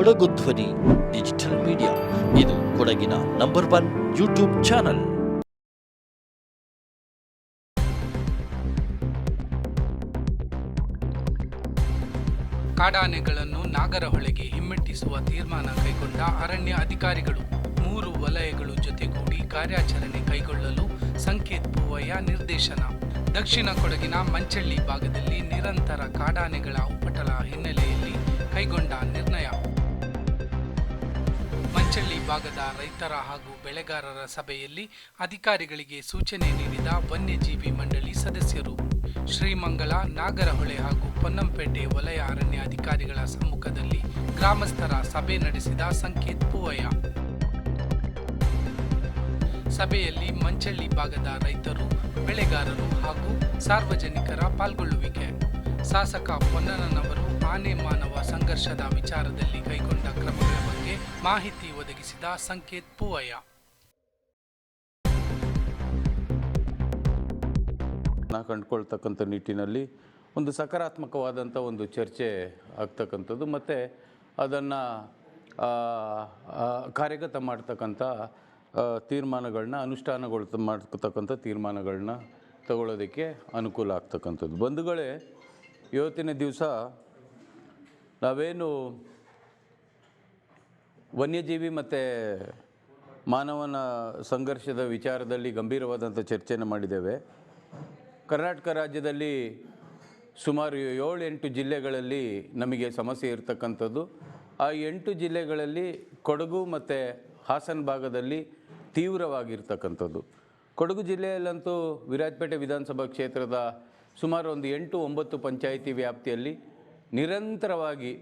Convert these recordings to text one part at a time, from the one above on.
ಕೊಡಗು ಧ್ವನಿ, digital media. ಇದು ಕೊಡಗಿನ ನಂಬರ್ ಒನ್ ಯೂಟ್ಯೂಬ್ ಚಾನಲ್. ಕಾಡಾನೆಗಳನ್ನು ನಾಗರಹೊಳೆಗೆ ಹಿಮ್ಮೆಟ್ಟಿಸುವ ತೀರ್ಮಾನ ಕೈಗೊಂಡ ಅರಣ್ಯ ಅಧಿಕಾರಿಗಳು. ಮೂರು ವಲಯಗಳು ಜೊತೆಗೂಡಿ ಕಾರ್ಯಾಚರಣೆ ಕೈಗೊಳ್ಳಲು ಸಂಕೇತ್ ಪೂವಯ್ಯ ನಿರ್ದೇಶನ. ದಕ್ಷಿಣ ಕೊಡಗಿನ ಮಂಚಳ್ಳಿ ಭಾಗದಲ್ಲಿ ನಿರಂತರ ಕಾಡಾನೆಗಳ ಉಪಟಳ ಹಿನ್ನೆಲೆಯಲ್ಲಿ ಕೈಗೊಂಡ ನಿರ್ಣಯ. ಮಂಚಳ್ಳಿ ಭಾಗದ ರೈತರ ಹಾಗೂ ಬೆಳೆಗಾರರ ಸಭೆಯಲ್ಲಿ ಅಧಿಕಾರಿಗಳಿಗೆ ಸೂಚನೆ ನೀಡಿದ ವನ್ಯಜೀವಿ ಮಂಡಳಿ ಸದಸ್ಯರು. ಶ್ರೀಮಂಗಲ, ನಾಗರಹೊಳೆ ಹಾಗೂ ಪೊನ್ನಂಪೇಟೆ ವಲಯ ಅರಣ್ಯ ಅಧಿಕಾರಿಗಳ ಸಮ್ಮುಖದಲ್ಲಿ ಗ್ರಾಮಸ್ಥರ ಸಭೆ ನಡೆಸಿದ ಸಂಕೇತ್ ಪೂವಯ್ಯ. ಸಭೆಯಲ್ಲಿ ಮಂಚಳ್ಳಿ ಭಾಗದ ರೈತರು, ಬೆಳೆಗಾರರು ಹಾಗೂ ಸಾರ್ವಜನಿಕರ ಪಾಲ್ಗೊಳ್ಳುವಿಕೆ. ಶಾಸಕ ಪೊನ್ನಣ್ಣನವರು ಆನೆ ಮಾನವ ಸಂಘರ್ಷದ ವಿಚಾರದಲ್ಲಿ ಕೈಗೊಂಡ ಕ್ರಮಗಳ ಬಗ್ಗೆ ಮಾಹಿತಿ ಒದಗಿಸಿದ ಸಂಕೇತ್ ಪೂವಯ್ಯ. ಕಂಡುಕೊಳ್ತಕ್ಕಂಥ ನಿಟ್ಟಿನಲ್ಲಿ ಒಂದು ಸಕಾರಾತ್ಮಕವಾದಂಥ ಒಂದು ಚರ್ಚೆ ಆಗ್ತಕ್ಕಂಥದ್ದು ಮತ್ತು ಅದನ್ನು ಕಾರ್ಯಗತ ಮಾಡ್ತಕ್ಕಂಥ ತೀರ್ಮಾನಗಳನ್ನ, ಅನುಷ್ಠಾನಗೊಳ್ತ ಮಾಡ್ತಕ್ಕಂಥ ತೀರ್ಮಾನಗಳನ್ನ ತಗೊಳ್ಳೋದಕ್ಕೆ ಅನುಕೂಲ ಆಗ್ತಕ್ಕಂಥದ್ದು. ಬಂಧುಗಳೇ, ಇವತ್ತಿನ ದಿವಸ ನಾವೇನು ವನ್ಯಜೀವಿ ಮತ್ತು ಮಾನವನ ಸಂಘರ್ಷದ ವಿಚಾರದಲ್ಲಿ ಗಂಭೀರವಾದಂಥ ಚರ್ಚೆಯನ್ನು ಮಾಡಿದ್ದೇವೆ. ಕರ್ನಾಟಕ ರಾಜ್ಯದಲ್ಲಿ ಸುಮಾರು ಏಳು ಎಂಟು ಜಿಲ್ಲೆಗಳಲ್ಲಿ ನಮಗೆ ಸಮಸ್ಯೆ ಇರತಕ್ಕಂಥದ್ದು. ಆ ಎಂಟು ಜಿಲ್ಲೆಗಳಲ್ಲಿ ಕೊಡಗು ಮತ್ತು ಹಾಸನ ಭಾಗದಲ್ಲಿ ತೀವ್ರವಾಗಿರ್ತಕ್ಕಂಥದ್ದು. ಕೊಡಗು ಜಿಲ್ಲೆಯಲ್ಲಂತೂ ವಿರಾಜಪೇಟೆ ವಿಧಾನಸಭಾ ಕ್ಷೇತ್ರದ ಸುಮಾರು ಒಂದು ಎಂಟು ಒಂಬತ್ತು ಪಂಚಾಯಿತಿ ವ್ಯಾಪ್ತಿಯಲ್ಲಿ ನಿರಂತರವಾಗಿ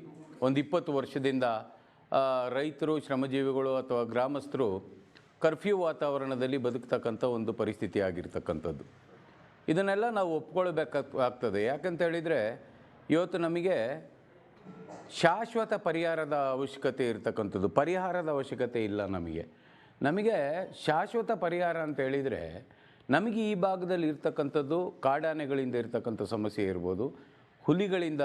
ಒಂದು ಇಪ್ಪತ್ತು ವರ್ಷದಿಂದ ರೈತರು, ಶ್ರಮಜೀವಿಗಳು ಅಥವಾ ಗ್ರಾಮಸ್ಥರು ಕರ್ಫ್ಯೂ ವಾತಾವರಣದಲ್ಲಿ ಬದುಕ್ತಕ್ಕಂಥ ಒಂದು ಪರಿಸ್ಥಿತಿ ಆಗಿರ್ತಕ್ಕಂಥದ್ದು. ಇದನ್ನೆಲ್ಲ ನಾವು ಒಪ್ಕೊಳ್ಬೇಕ ಆಗ್ತದೆ ಯಾಕಂತ ಹೇಳಿದರೆ, ಇವತ್ತು ನಮಗೆ ಶಾಶ್ವತ ಪರಿಹಾರದ ಅವಶ್ಯಕತೆ ಇರತಕ್ಕಂಥದ್ದು. ಪರಿಹಾರದ ಅವಶ್ಯಕತೆ ಇಲ್ಲ ನಮಗೆ. ನಮಗೆ ಶಾಶ್ವತ ಪರಿಹಾರ ಅಂತ ಹೇಳಿದರೆ, ನಮಗೆ ಈ ಭಾಗದಲ್ಲಿ ಇರ್ತಕ್ಕಂಥದ್ದು ಕಾಡಾನೆಗಳಿಂದ ಇರ್ತಕ್ಕಂಥ ಸಮಸ್ಯೆ ಇರ್ಬೋದು ಹುಲಿಗಳಿಂದ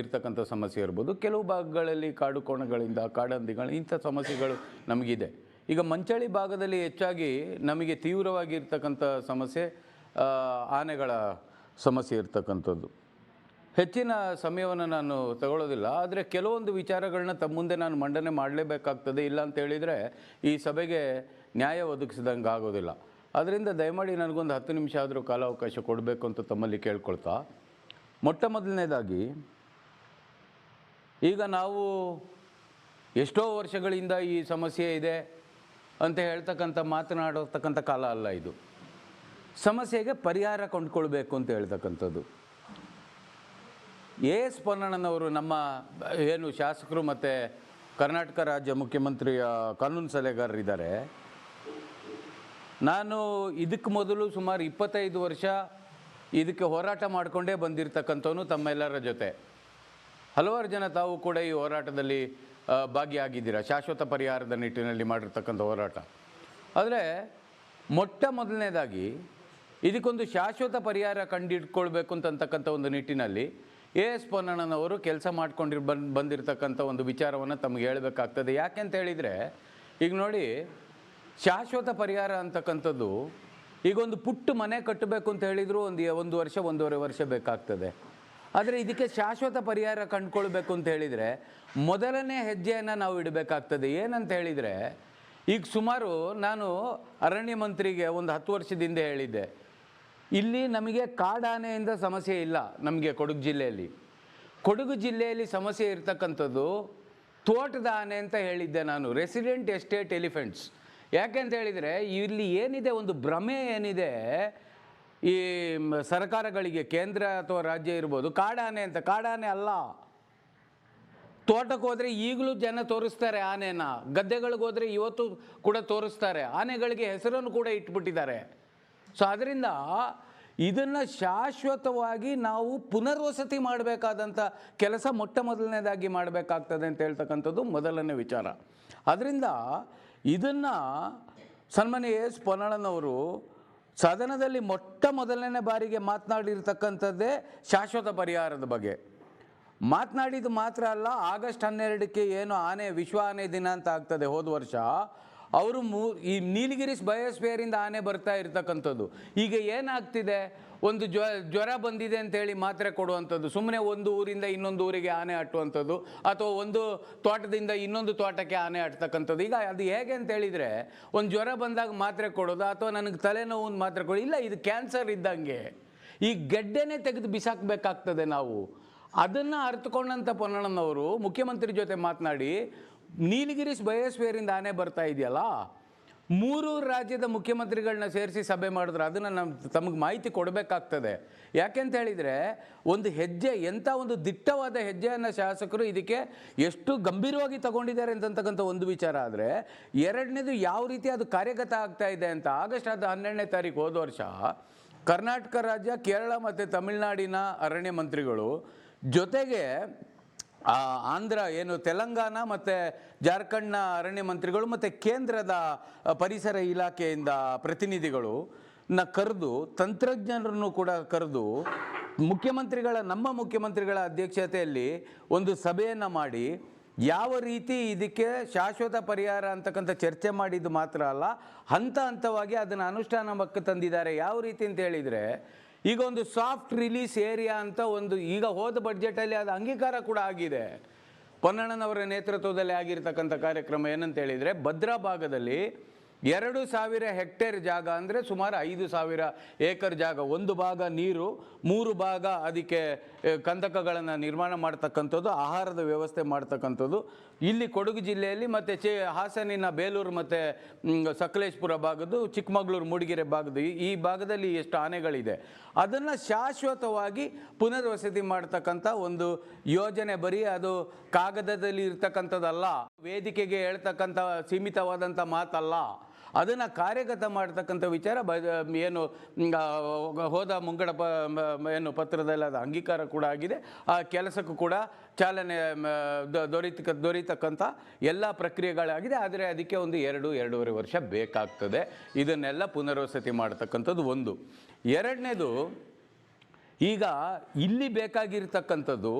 ಇರ್ತಕ್ಕಂಥ ಸಮಸ್ಯೆ ಇರ್ಬೋದು, ಕೆಲವು ಭಾಗಗಳಲ್ಲಿ ಕಾಡು ಕೋಣಗಳಿಂದ, ಕಾಡಂದಿಗಳು ಇಂಥ ಸಮಸ್ಯೆಗಳು ನಮಗಿದೆ. ಈಗ ಮಂಚಳಿ ಭಾಗದಲ್ಲಿ ಹೆಚ್ಚಾಗಿ ನಮಗೆ ತೀವ್ರವಾಗಿ ಇರ್ತಕ್ಕಂಥ ಸಮಸ್ಯೆ ಆನೆಗಳ ಸಮಸ್ಯೆ ಇರ್ತಕ್ಕಂಥದ್ದು. ಹೆಚ್ಚಿನ ಸಮಯವನ್ನು ನಾನು ತಗೊಳ್ಳೋದಿಲ್ಲ, ಆದರೆ ಕೆಲವೊಂದು ವಿಚಾರಗಳನ್ನ ತಮ್ಮ ಮುಂದೆ ನಾನು ಮಂಡನೆ ಮಾಡಲೇಬೇಕಾಗ್ತದೆ, ಇಲ್ಲ ಅಂತ ಹೇಳಿದರೆ ಈ ಸಭೆಗೆ ನ್ಯಾಯ ಒದಗಿಸಿದಂಗೆ ಆಗೋದಿಲ್ಲ. ಅದರಿಂದ ದಯಮಾಡಿ ನನಗೊಂದು ಹತ್ತು ನಿಮಿಷ ಆದರೂ ಕಾಲಾವಕಾಶ ಕೊಡಬೇಕು ಅಂತ ತಮ್ಮಲ್ಲಿ ಕೇಳ್ಕೊಳ್ತಾ. ಮೊಟ್ಟ ಮೊದಲನೇದಾಗಿ, ಈಗ ನಾವು ಎಷ್ಟೋ ವರ್ಷಗಳಿಂದ ಈ ಸಮಸ್ಯೆ ಇದೆ ಅಂತ ಹೇಳ್ತಕ್ಕಂಥ, ಮಾತನಾಡತಕ್ಕಂಥ ಕಾಲ ಅಲ್ಲ ಇದು. ಸಮಸ್ಯೆಗೆ ಪರಿಹಾರ ಕೊಂಡ್ಕೊಳ್ಬೇಕು ಅಂತ ಹೇಳ್ತಕ್ಕಂಥದ್ದು. ಎ ಎಸ್ ಪೊನ್ನಣ್ಣನವರು ನಮ್ಮ, ಏನು ಶಾಸಕರು ಮತ್ತು ಕರ್ನಾಟಕ ರಾಜ್ಯ ಮುಖ್ಯಮಂತ್ರಿಯ ಕಾನೂನು ಸಲಹೆಗಾರರಿದ್ದಾರೆ ನಾನು ಇದಕ್ಕೆ ಮೊದಲು ಸುಮಾರು ಇಪ್ಪತ್ತೈದು ವರ್ಷ ಇದಕ್ಕೆ ಹೋರಾಟ ಮಾಡಿಕೊಂಡೇ ಬಂದಿರತಕ್ಕಂಥವನು ತಮ್ಮೆಲ್ಲರ ಜೊತೆ. ಹಲವಾರು ಜನ ತಾವು ಕೂಡ ಈ ಹೋರಾಟದಲ್ಲಿ ಭಾಗಿಯಾಗಿದ್ದೀರಾ, ಶಾಶ್ವತ ಪರಿಹಾರದ ನಿಟ್ಟಿನಲ್ಲಿ ಮಾಡಿರ್ತಕ್ಕಂಥ ಹೋರಾಟ. ಆದರೆ ಮೊಟ್ಟ ಮೊದಲನೇದಾಗಿ ಇದಕ್ಕೊಂದು ಶಾಶ್ವತ ಪರಿಹಾರ ಕಂಡಿಡ್ಕೊಳ್ಬೇಕು ಅಂತಕ್ಕಂಥ ಒಂದು ನಿಟ್ಟಿನಲ್ಲಿ ಎ ಎಸ್ ಪೊನ್ನಣ್ಣನವರು ಕೆಲಸ ಮಾಡ್ಕೊಂಡಿರ್ ಬಂದು, ಬಂದಿರತಕ್ಕಂಥ ಒಂದು ವಿಚಾರವನ್ನು ತಮಗೆ ಹೇಳಬೇಕಾಗ್ತದೆ. ಯಾಕೆಂತ ಹೇಳಿದರೆ, ಈಗ ನೋಡಿ, ಶಾಶ್ವತ ಪರಿಹಾರ ಅಂತಕ್ಕಂಥದ್ದು ಈಗ ಒಂದು ಪುಟ್ಟ ಮನೆ ಕಟ್ಟಬೇಕು ಅಂತ ಹೇಳಿದ್ರು ಒಂದು ಒಂದು ವರ್ಷ, ಒಂದೂವರೆ ವರ್ಷ ಬೇಕಾಗ್ತದೆ. ಆದರೆ ಇದಕ್ಕೆ ಶಾಶ್ವತ ಪರಿಹಾರ ಕಂಡುಕೊಳ್ಬೇಕು ಅಂತ ಹೇಳಿದರೆ ಮೊದಲನೇ ಹೆಜ್ಜೆಯನ್ನು ನಾವು ಇಡಬೇಕಾಗ್ತದೆ. ಏನಂತ ಹೇಳಿದರೆ, ಈಗ ಸುಮಾರು ನಾನು ಅರಣ್ಯ ಮಂತ್ರಿಗೆ ಒಂದು ಹತ್ತು ವರ್ಷದಿಂದ ಹೇಳಿದ್ದೆ. ಇಲ್ಲಿ ನಮಗೆ ಕಾಡಾನೆಯಿಂದ ಸಮಸ್ಯೆ ಇಲ್ಲ ನಮಗೆ ಕೊಡಗು ಜಿಲ್ಲೆಯಲ್ಲಿ. ಕೊಡಗು ಜಿಲ್ಲೆಯಲ್ಲಿ ಸಮಸ್ಯೆ ಇರ್ತಕ್ಕಂಥದ್ದು ತೋಟದ ಆನೆ ಅಂತ ಹೇಳಿದ್ದೆ ನಾನು. ರೆಸಿಡೆಂಟ್ ಎಸ್ಟೇಟ್ ಎಲಿಫೆಂಟ್ಸ್ ಯಾಕೆಂತ ಹೇಳಿದರೆ, ಇಲ್ಲಿ ಏನಿದೆ, ಒಂದು ಭ್ರಮೆ ಏನಿದೆ, ಈ ಸರ್ಕಾರಗಳಿಗೆ, ಕೇಂದ್ರ ಅಥವಾ ರಾಜ್ಯ ಇರ್ಬೋದು, ಕಾಡಾನೆ ಅಂತ, ಕಾಡಾನೆ ಅಲ್ಲ. ತೋಟಕ್ಕೆ ಹೋದರೆ ಈಗಲೂ ಜನ ತೋರಿಸ್ತಾರೆ ಆನೆನ. ಗದ್ದೆಗಳಿಗೆ ಹೋದರೆ ಇವತ್ತು ಕೂಡ ತೋರಿಸ್ತಾರೆ. ಆನೆಗಳಿಗೆ ಹೆಸರನ್ನು ಕೂಡ ಇಟ್ಬಿಟ್ಟಿದ್ದಾರೆ. ಸೊ ಅದರಿಂದ ಇದನ್ನು ಶಾಶ್ವತವಾಗಿ ನಾವು ಪುನರ್ವಸತಿ ಮಾಡಬೇಕಾದಂಥ ಕೆಲಸ ಮೊಟ್ಟ ಮೊದಲನೇದಾಗಿ ಮಾಡಬೇಕಾಗ್ತದೆ ಅಂತ ಹೇಳ್ತಕ್ಕಂಥದ್ದು ಮೊದಲನೇ ವಿಚಾರ. ಅದರಿಂದ ಇದನ್ನು ಸನ್ಮಾನ್ಯ ಎಸ್ ಪೊನ್ನಣ್ಣನವರು ಸದನದಲ್ಲಿ ಮೊಟ್ಟ ಮೊದಲನೇ ಬಾರಿಗೆ ಮಾತನಾಡಿರ್ತಕ್ಕಂಥದ್ದೇ ಶಾಶ್ವತ ಪರಿಹಾರದ ಬಗ್ಗೆ. ಮಾತನಾಡಿದ್ದು ಮಾತ್ರ ಅಲ್ಲ, ಆಗಸ್ಟ್ ಹನ್ನೆರಡಕ್ಕೆ ಏನು ಆನೆ ವಿಶ್ವ ಆನೆ ದಿನ ಅಂತ ಆಗ್ತದೆ ಹೋದ ವರ್ಷ, ಅವರು ಮೂ ಈ ನೀಲಗಿರಿಸ್ ಬಯೋಸ್ಫಿಯರಿಂದ ಆನೆ ಬರ್ತಾ ಇರ್ತಕ್ಕಂಥದ್ದು. ಈಗ ಏನಾಗ್ತಿದೆ? ಒಂದು ಜ್ವ, ಜ್ವರ ಬಂದಿದೆ ಅಂತೇಳಿ ಮಾತ್ರೆ ಕೊಡುವಂಥದ್ದು ಸುಮ್ಮನೆ ಒಂದು ಊರಿಂದ ಇನ್ನೊಂದು ಊರಿಗೆ ಆನೆ ಅಟ್ಟುವಂಥದ್ದು, ಅಥವಾ ಒಂದು ತೋಟದಿಂದ ಇನ್ನೊಂದು ತೋಟಕ್ಕೆ ಆನೆ ಅಟ್ತಕ್ಕಂಥದ್ದು ಈಗ ಅದು ಹೇಗೆ ಅಂತ ಹೇಳಿದರೆ, ಒಂದು ಜ್ವರ ಬಂದಾಗ ಮಾತ್ರೆ ಕೊಡೋದು, ಅಥವಾ ನನಗೆ ತಲೆನೋವು ಮಾತ್ರೆ ಕೊಡೋದು, ಇಲ್ಲ ಇದು ಕ್ಯಾನ್ಸರ್ ಇದ್ದಂಗೆ, ಈ ಗೆಡ್ಡೆನೇ ತೆಗೆದು ಬಿಸಾಕಬೇಕಾಗ್ತದೆ ನಾವು. ಅದನ್ನು ಅರ್ಥಕೊಂಡಂಥ ಪೊನ್ನಣ್ಣನವರು ಮುಖ್ಯಮಂತ್ರಿ ಜೊತೆ ಮಾತನಾಡಿ ನೀಲಗಿರೀಸ್ ಬಯೋಸ್ಫಿಯರಿಂದ ಆನೆ ಬರ್ತಾ ಇದೆಯಲ್ಲ ಮೂರು ರಾಜ್ಯದ ಮುಖ್ಯಮಂತ್ರಿಗಳನ್ನ ಸೇರಿಸಿ ಸಭೆ ಮಾಡಿದ್ರೆ. ಅದನ್ನು ನಮ್ಮ ತಮಗೆ ಮಾಹಿತಿ ಕೊಡಬೇಕಾಗ್ತದೆ. ಯಾಕೆಂತ ಹೇಳಿದರೆ, ಒಂದು ಹೆಜ್ಜೆ ಎಂಥ ಒಂದು ದಿಟ್ಟವಾದ ಹೆಜ್ಜೆಯನ್ನು ಶಾಸಕರು ಇದಕ್ಕೆ ಎಷ್ಟು ಗಂಭೀರವಾಗಿ ತಗೊಂಡಿದ್ದಾರೆ ಅಂತಕ್ಕಂಥ ಒಂದು ವಿಚಾರ ಆದರೆ, ಎರಡನೇದು ಯಾವ ರೀತಿ ಅದು ಕಾರ್ಯಗತ ಆಗ್ತಾ ಇದೆ ಅಂತ ಆಗಸ್ಟ್ ಅದು ಹನ್ನೆರಡನೇ ತಾರೀಕು ಹೋದ ವರ್ಷ ಕರ್ನಾಟಕ ರಾಜ್ಯ, ಕೇರಳ ಮತ್ತು ತಮಿಳುನಾಡಿನ ಅರಣ್ಯ ಮಂತ್ರಿಗಳು ಜೊತೆಗೆ ಆಂಧ್ರ ಏನು ತೆಲಂಗಾಣ ಮತ್ತು ಜಾರ್ಖಂಡ್ನ ಅರಣ್ಯ ಮಂತ್ರಿಗಳು ಮತ್ತು ಕೇಂದ್ರದ ಪರಿಸರ ಇಲಾಖೆಯಿಂದ ಪ್ರತಿನಿಧಿಗಳು ನ ಕರೆದು, ತಂತ್ರಜ್ಞರನ್ನು ಕೂಡ ಕರೆದು ಮುಖ್ಯಮಂತ್ರಿಗಳ, ನಮ್ಮ ಮುಖ್ಯಮಂತ್ರಿಗಳ ಅಧ್ಯಕ್ಷತೆಯಲ್ಲಿ ಒಂದು ಸಭೆಯನ್ನು ಮಾಡಿ ಯಾವ ರೀತಿ ಇದಕ್ಕೆ ಶಾಶ್ವತ ಪರಿಹಾರ ಅಂತಕ್ಕಂಥ ಚರ್ಚೆ ಮಾಡಿದ್ದು ಮಾತ್ರ ಅಲ್ಲ, ಹಂತ ಹಂತವಾಗಿ ಅದನ್ನು ಅನುಷ್ಠಾನಕ್ಕೆ ತಂದಿದ್ದಾರೆ. ಯಾವ ರೀತಿ ಅಂತ ಹೇಳಿದರೆ ಈಗ ಒಂದು ಸಾಫ್ಟ್ ರಿಲೀಸ್ ಏರಿಯಾ ಅಂತ ಒಂದು ಈಗ ಹೋದ ಬಡ್ಜೆಟಲ್ಲಿ ಅದು ಅಂಗೀಕಾರ ಕೂಡ ಆಗಿದೆ. ಪೊನ್ನಣ್ಣನವರ ನೇತೃತ್ವದಲ್ಲಿ ಆಗಿರ್ತಕ್ಕಂಥ ಕಾರ್ಯಕ್ರಮ ಏನಂತ ಹೇಳಿದರೆ ಭದ್ರಾ ಭಾಗದಲ್ಲಿ ಎರಡು ಸಾವಿರ ಹೆಕ್ಟೇರ್ ಜಾಗ ಅಂದರೆ ಸುಮಾರು ಐದು ಸಾವಿರ ಏಕರ್ ಜಾಗ, ಒಂದು ಭಾಗ ನೀರು ಮೂರು ಭಾಗ ಅದಕ್ಕೆ ಕಂದಕಗಳನ್ನು ನಿರ್ಮಾಣ ಮಾಡ್ತಕ್ಕಂಥದ್ದು, ಆಹಾರದ ವ್ಯವಸ್ಥೆ ಮಾಡ್ತಕ್ಕಂಥದ್ದು. ಇಲ್ಲಿ ಕೊಡಗು ಜಿಲ್ಲೆಯಲ್ಲಿ ಮತ್ತು ಚೆ, ಹಾಸನಿನ ಬೇಲೂರು ಮತ್ತು ಸಕಲೇಶ್ಪುರ ಭಾಗದ್ದು, ಚಿಕ್ಕಮಗಳೂರು, ಮೂಡಿಗೆರೆ ಭಾಗದ್ದು ಈ- ಭಾಗದಲ್ಲಿ ಎಷ್ಟು ಆನೆಗಳಿದೆ. ಅದನ್ನು ಶಾಶ್ವತವಾಗಿ ಪುನರ್ವಸತಿ ಮಾಡ್ತಕ್ಕಂಥ ಒಂದು ಯೋಜನೆ ಬರೀ ಅದು ಕಾಗದದಲ್ಲಿ ಇರ್ತಕ್ಕಂಥದ್ದಲ್ಲ, ವೇದಿಕೆಗೆ ಹೇಳ್ತಕ್ಕಂಥ ಸೀಮಿತವಾದಂಥ ಮಾತಲ್ಲ. ಅದನ್ನು ಕಾರ್ಯಗತ ಮಾಡ್ತಕ್ಕಂಥ ವಿಚಾರ ಬ ಏನು ಹೋದ ಮುಂಗಡ ಪ ಏನು ಪತ್ರದಲ್ಲಿ ಅದು ಅಂಗೀಕಾರ ಕೂಡ ಆಗಿದೆ. ಆ ಕೆಲಸಕ್ಕೂ ಕೂಡ ಚಾಲನೆ ದೊರೀತ ದೊರೀತಕ್ಕಂಥ ಎಲ್ಲ ಪ್ರಕ್ರಿಯೆಗಳಾಗಿದೆ. ಆದರೆ ಅದಕ್ಕೆ ಒಂದು ಎರಡು, ಎರಡೂವರೆ ವರ್ಷ ಬೇಕಾಗ್ತದೆ. ಇದನ್ನೆಲ್ಲ ಪುನರ್ವಸತಿ ಮಾಡ್ತಕ್ಕಂಥದ್ದು ಒಂದು. ಎರಡನೇದು, ಈಗ ಇಲ್ಲಿ ಬೇಕಾಗಿರ್ತಕ್ಕಂಥದ್ದು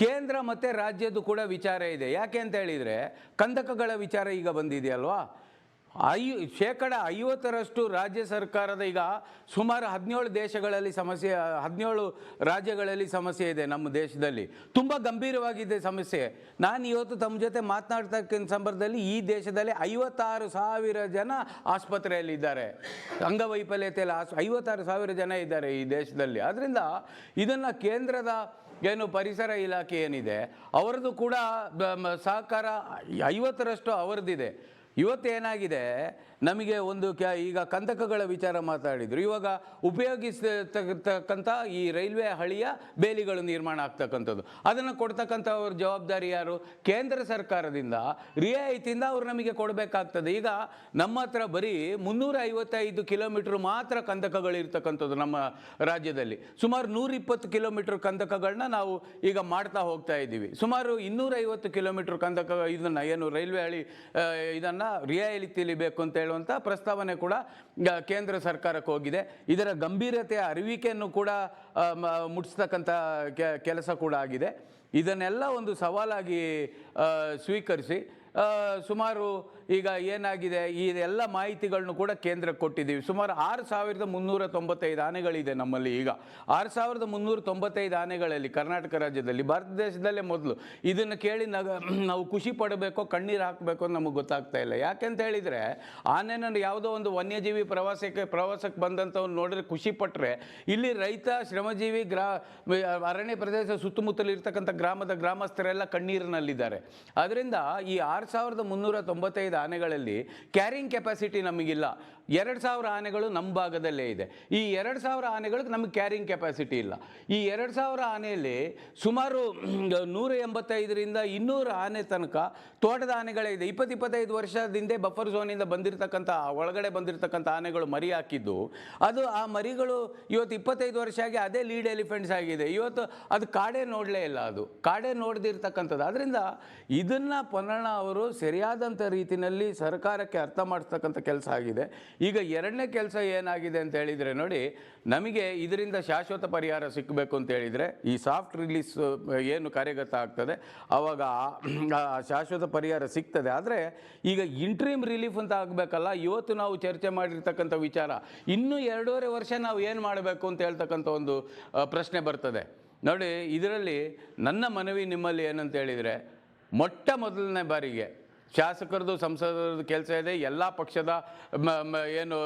ಕೇಂದ್ರ ಮತ್ತು ರಾಜ್ಯದ್ದು ಕೂಡ ವಿಚಾರ ಇದೆ. ಯಾಕೆ ಅಂತ ಹೇಳಿದರೆ, ಕಂದಕಗಳ ವಿಚಾರ ಈಗ ಬಂದಿದೆಯಲ್ವಾ? ಐ ಶೇಕಡ ಐವತ್ತರಷ್ಟು ರಾಜ್ಯ ಸರ್ಕಾರದ ಈಗ ಸುಮಾರು ಹದಿನೇಳು ದೇಶಗಳಲ್ಲಿ ಸಮಸ್ಯೆ, ಹದಿನೇಳು ರಾಜ್ಯಗಳಲ್ಲಿ ಸಮಸ್ಯೆ ಇದೆ ನಮ್ಮ ದೇಶದಲ್ಲಿ. ತುಂಬ ಗಂಭೀರವಾಗಿದೆ ಸಮಸ್ಯೆ. ನಾನು ಇವತ್ತು ತಮ್ಮ ಜೊತೆ ಮಾತನಾಡ್ತಕ್ಕಂಥ ಸಂದರ್ಭದಲ್ಲಿ ಈ ದೇಶದಲ್ಲಿ ಐವತ್ತಾರು ಸಾವಿರ ಜನ ಆಸ್ಪತ್ರೆಯಲ್ಲಿದ್ದಾರೆ ಅಂಗವೈಫಲ್ಯತೆಯಲ್ಲಿ ಆಸ್ ಐವತ್ತಾರು ಸಾವಿರ ಜನ ಇದ್ದಾರೆ ಈ ದೇಶದಲ್ಲಿ. ಆದ್ದರಿಂದ ಇದನ್ನು ಕೇಂದ್ರದ ಏನು ಪರಿಸರ ಇಲಾಖೆ ಏನಿದೆ, ಅವರದ್ದು ಕೂಡ ಸಹಕಾರ ಐವತ್ತರಷ್ಟು ಅವರದ್ದಿದೆ. ಇವತ್ತೇನಾಗಿದೆ? ನಮಗೆ ಒಂದು ಕ್ಯಾ, ಈಗ ಕಂದಕಗಳ ವಿಚಾರ ಮಾತಾಡಿದರು. ಇವಾಗ ಉಪಯೋಗಿಸ್ತಕ್ಕಂಥ ಈ ರೈಲ್ವೆ ಹಳಿಯ ಬೇಲಿಗಳು ನಿರ್ಮಾಣ ಆಗ್ತಕ್ಕಂಥದ್ದು. ಅದನ್ನು ಕೊಡ್ತಕ್ಕಂಥ ಅವ್ರ ಜವಾಬ್ದಾರಿ ಯಾರು? ಕೇಂದ್ರ ಸರ್ಕಾರದಿಂದ, ರಿಯಾಯಿತಿಯಿಂದ ಅವ್ರು ನಮಗೆ ಕೊಡಬೇಕಾಗ್ತದೆ. ಈಗ ನಮ್ಮ ಹತ್ರ ಬರೀ ಮುನ್ನೂರ ಐವತ್ತೈದು ಕಿಲೋಮೀಟ್ರ್ ಮಾತ್ರ ಕಂದಕಗಳಿರ್ತಕ್ಕಂಥದ್ದು ನಮ್ಮ ರಾಜ್ಯದಲ್ಲಿ. ಸುಮಾರು ನೂರಿಪ್ಪತ್ತು ಕಿಲೋಮೀಟ್ರ್ ಕಂದಕಗಳನ್ನ ನಾವು ಈಗ ಮಾಡ್ತಾ ಹೋಗ್ತಾ ಇದ್ದೀವಿ. ಸುಮಾರು ಇನ್ನೂರೈವತ್ತು ಕಿಲೋಮೀಟ್ರ್ ಕಂದಕ, ಇದನ್ನು ಏನು ರೈಲ್ವೆ ಹಳಿ ಇದನ್ನು ರಿಯಾಯಿತಿಲಿ ಬೇಕು ಅಂತ ಹೇಳುವಂಥ ಪ್ರಸ್ತಾವನೆ ಕೂಡ ಕೇಂದ್ರ ಸರ್ಕಾರಕ್ಕೆ ಹೋಗಿದೆ. ಇದರ ಗಂಭೀರತೆಯ ಅರಿವಿಕೆಯನ್ನು ಕೂಡ ಮುಟ್ಟಿಸ್ತಕ್ಕಂಥ ಕೆಲಸ ಕೂಡ ಆಗಿದೆ. ಇದನ್ನೆಲ್ಲ ಒಂದು ಸವಾಲಾಗಿ ಸ್ವೀಕರಿಸಿ ಸುಮಾರು ಈಗ ಏನಾಗಿದೆ? ಈ ಎಲ್ಲ ಮಾಹಿತಿಗಳನ್ನು ಕೂಡ ಕೇಂದ್ರಕ್ಕೆ ಕೊಟ್ಟಿದ್ದೀವಿ. ಸುಮಾರು ಆರು ಸಾವಿರದ ಮುನ್ನೂರ ತೊಂಬತ್ತೈದು ಆನೆಗಳಿದೆ ನಮ್ಮಲ್ಲಿ ಈಗ. ಆರು ಸಾವಿರದ ಮುನ್ನೂರ ತೊಂಬತ್ತೈದು ಆನೆಗಳಲ್ಲಿ ಕರ್ನಾಟಕ ರಾಜ್ಯದಲ್ಲಿ, ಭಾರತ ದೇಶದಲ್ಲೇ ಮೊದಲು. ಇದನ್ನು ಕೇಳಿ ನಗ, ನಾವು ಖುಷಿ ಪಡಬೇಕೋ, ಕಣ್ಣೀರು ಹಾಕಬೇಕು ನಮಗೆ ಗೊತ್ತಾಗ್ತಾ ಇಲ್ಲ. ಯಾಕೆಂತ ಹೇಳಿದರೆ, ಆನೆನ ಯಾವುದೋ ಒಂದು ವನ್ಯಜೀವಿ ಪ್ರವಾಸಕ್ಕೆ ಪ್ರವಾಸಕ್ಕೆ ಬಂದಂಥವ್ನು ನೋಡಿದ್ರೆ ಖುಷಿ ಪಟ್ಟರೆ ಇಲ್ಲಿ ರೈತ, ಶ್ರಮಜೀವಿ, ಗ್ರಾ, ಅರಣ್ಯ ಪ್ರದೇಶ ಸುತ್ತಮುತ್ತಲು ಇರ್ತಕ್ಕಂಥ ಗ್ರಾಮದ ಗ್ರಾಮಸ್ಥರೆಲ್ಲ ಕಣ್ಣೀರಿನಲ್ಲಿದ್ದಾರೆ. ಅದರಿಂದ ಈ ಆರು ಸಾವಿರದ ಮುನ್ನೂರ ತೊಂಬತ್ತೈದು ಆನೆಗಳಲ್ಲಿ ಕ್ಯಾರಿಂಗ್ ಕೆಪಾಸಿಟಿ ನಮಗಿಲ್ಲ. ಎರಡು ಸಾವಿರ ಆನೆಗಳು ನಮ್ಮ ಭಾಗದಲ್ಲೇ ಇದೆ. ಈ ಎರಡು ಸಾವಿರ ಆನೆಗಳಿಗೆ ನಮಗೆ ಕ್ಯಾರಿಂಗ್ ಕೆಪಾಸಿಟಿ ಇಲ್ಲ. ಈ ಎರಡು ಸಾವಿರ ಆನೆಯಲ್ಲಿ ಸುಮಾರು ನೂರ ಎಂಬತ್ತೈದರಿಂದ ಇನ್ನೂರು ಆನೆ ತನಕ ತೋಟದ ಆನೆಗಳೇ ಇದೆ. ಇಪ್ಪತ್ತು, ಇಪ್ಪತ್ತೈದು ವರ್ಷದಿಂದ ಬಫರ್ ಝೋನಿಂದ ಬಂದಿರತಕ್ಕಂಥ ಒಳಗಡೆ ಬಂದಿರತಕ್ಕಂಥ ಆನೆಗಳು ಮರಿ ಹಾಕಿದ್ದು. ಅದು ಆ ಮರಿಗಳು ಇವತ್ತು ಇಪ್ಪತ್ತೈದು ವರ್ಷ ಆಗಿ ಅದೇ ಲೀಡ್ ಎಲಿಫೆಂಟ್ಸ್ ಆಗಿದೆ. ಇವತ್ತು ಅದು ಕಾಡೇ ನೋಡಲೇ ಇಲ್ಲ ಅದು. ಕಾಡೇ ನೋಡದಿರ್ತಕ್ಕಂಥದ್ದು. ಅದರಿಂದ ಇದನ್ನು ಪೊನ್ನಣ್ಣ ಅವರು ಸರಿಯಾದಂಥ ರೀತಿಯಲ್ಲಿ ಸರ್ಕಾರಕ್ಕೆ ಅರ್ಥ ಮಾಡಿಸ್ತಕ್ಕಂಥ ಕೆಲಸ ಆಗಿದೆ. ಈಗ ಎರಡನೇ ಕೆಲಸ ಏನಾಗಿದೆ ಅಂತ ಹೇಳಿದರೆ ನೋಡಿ, ನಮಗೆ ಇದರಿಂದ ಶಾಶ್ವತ ಪರಿಹಾರ ಸಿಕ್ಕಬೇಕು ಅಂತ ಹೇಳಿದರೆ, ಈ ಸಾಫ್ಟ್ ರಿಲೀಸ್, ಏನು ಕಾರ್ಯಗತ ಆಗ್ತದೆ ಆವಾಗ ಶಾಶ್ವತ ಪರಿಹಾರ ಸಿಗ್ತದೆ. ಆದರೆ ಈಗ ಇಂಟ್ರೀಮ್ ರಿಲೀಫ್ ಅಂತ ಆಗಬೇಕಲ್ಲ, ಇವತ್ತು ನಾವು ಚರ್ಚೆ ಮಾಡಿರ್ತಕ್ಕಂಥ ವಿಚಾರ, ಇನ್ನೂ ಎರಡೂವರೆ ವರ್ಷ ನಾವು ಏನು ಮಾಡಬೇಕು ಅಂತ ಹೇಳ್ತಕ್ಕಂಥ ಒಂದು ಪ್ರಶ್ನೆ ಬರ್ತದೆ. ನೋಡಿ, ಇದರಲ್ಲಿ ನನ್ನ ಮನವಿ ನಿಮ್ಮಲ್ಲಿ ಏನಂತ ಹೇಳಿದರೆ, ಮೊಟ್ಟ ಮೊದಲನೇ ಬಾರಿಗೆ ಶಾಸಕರದು ಸಂಸದರದ್ದು ಕೆಲಸ ಇದೆ. ಎಲ್ಲ ಪಕ್ಷದ ಏನು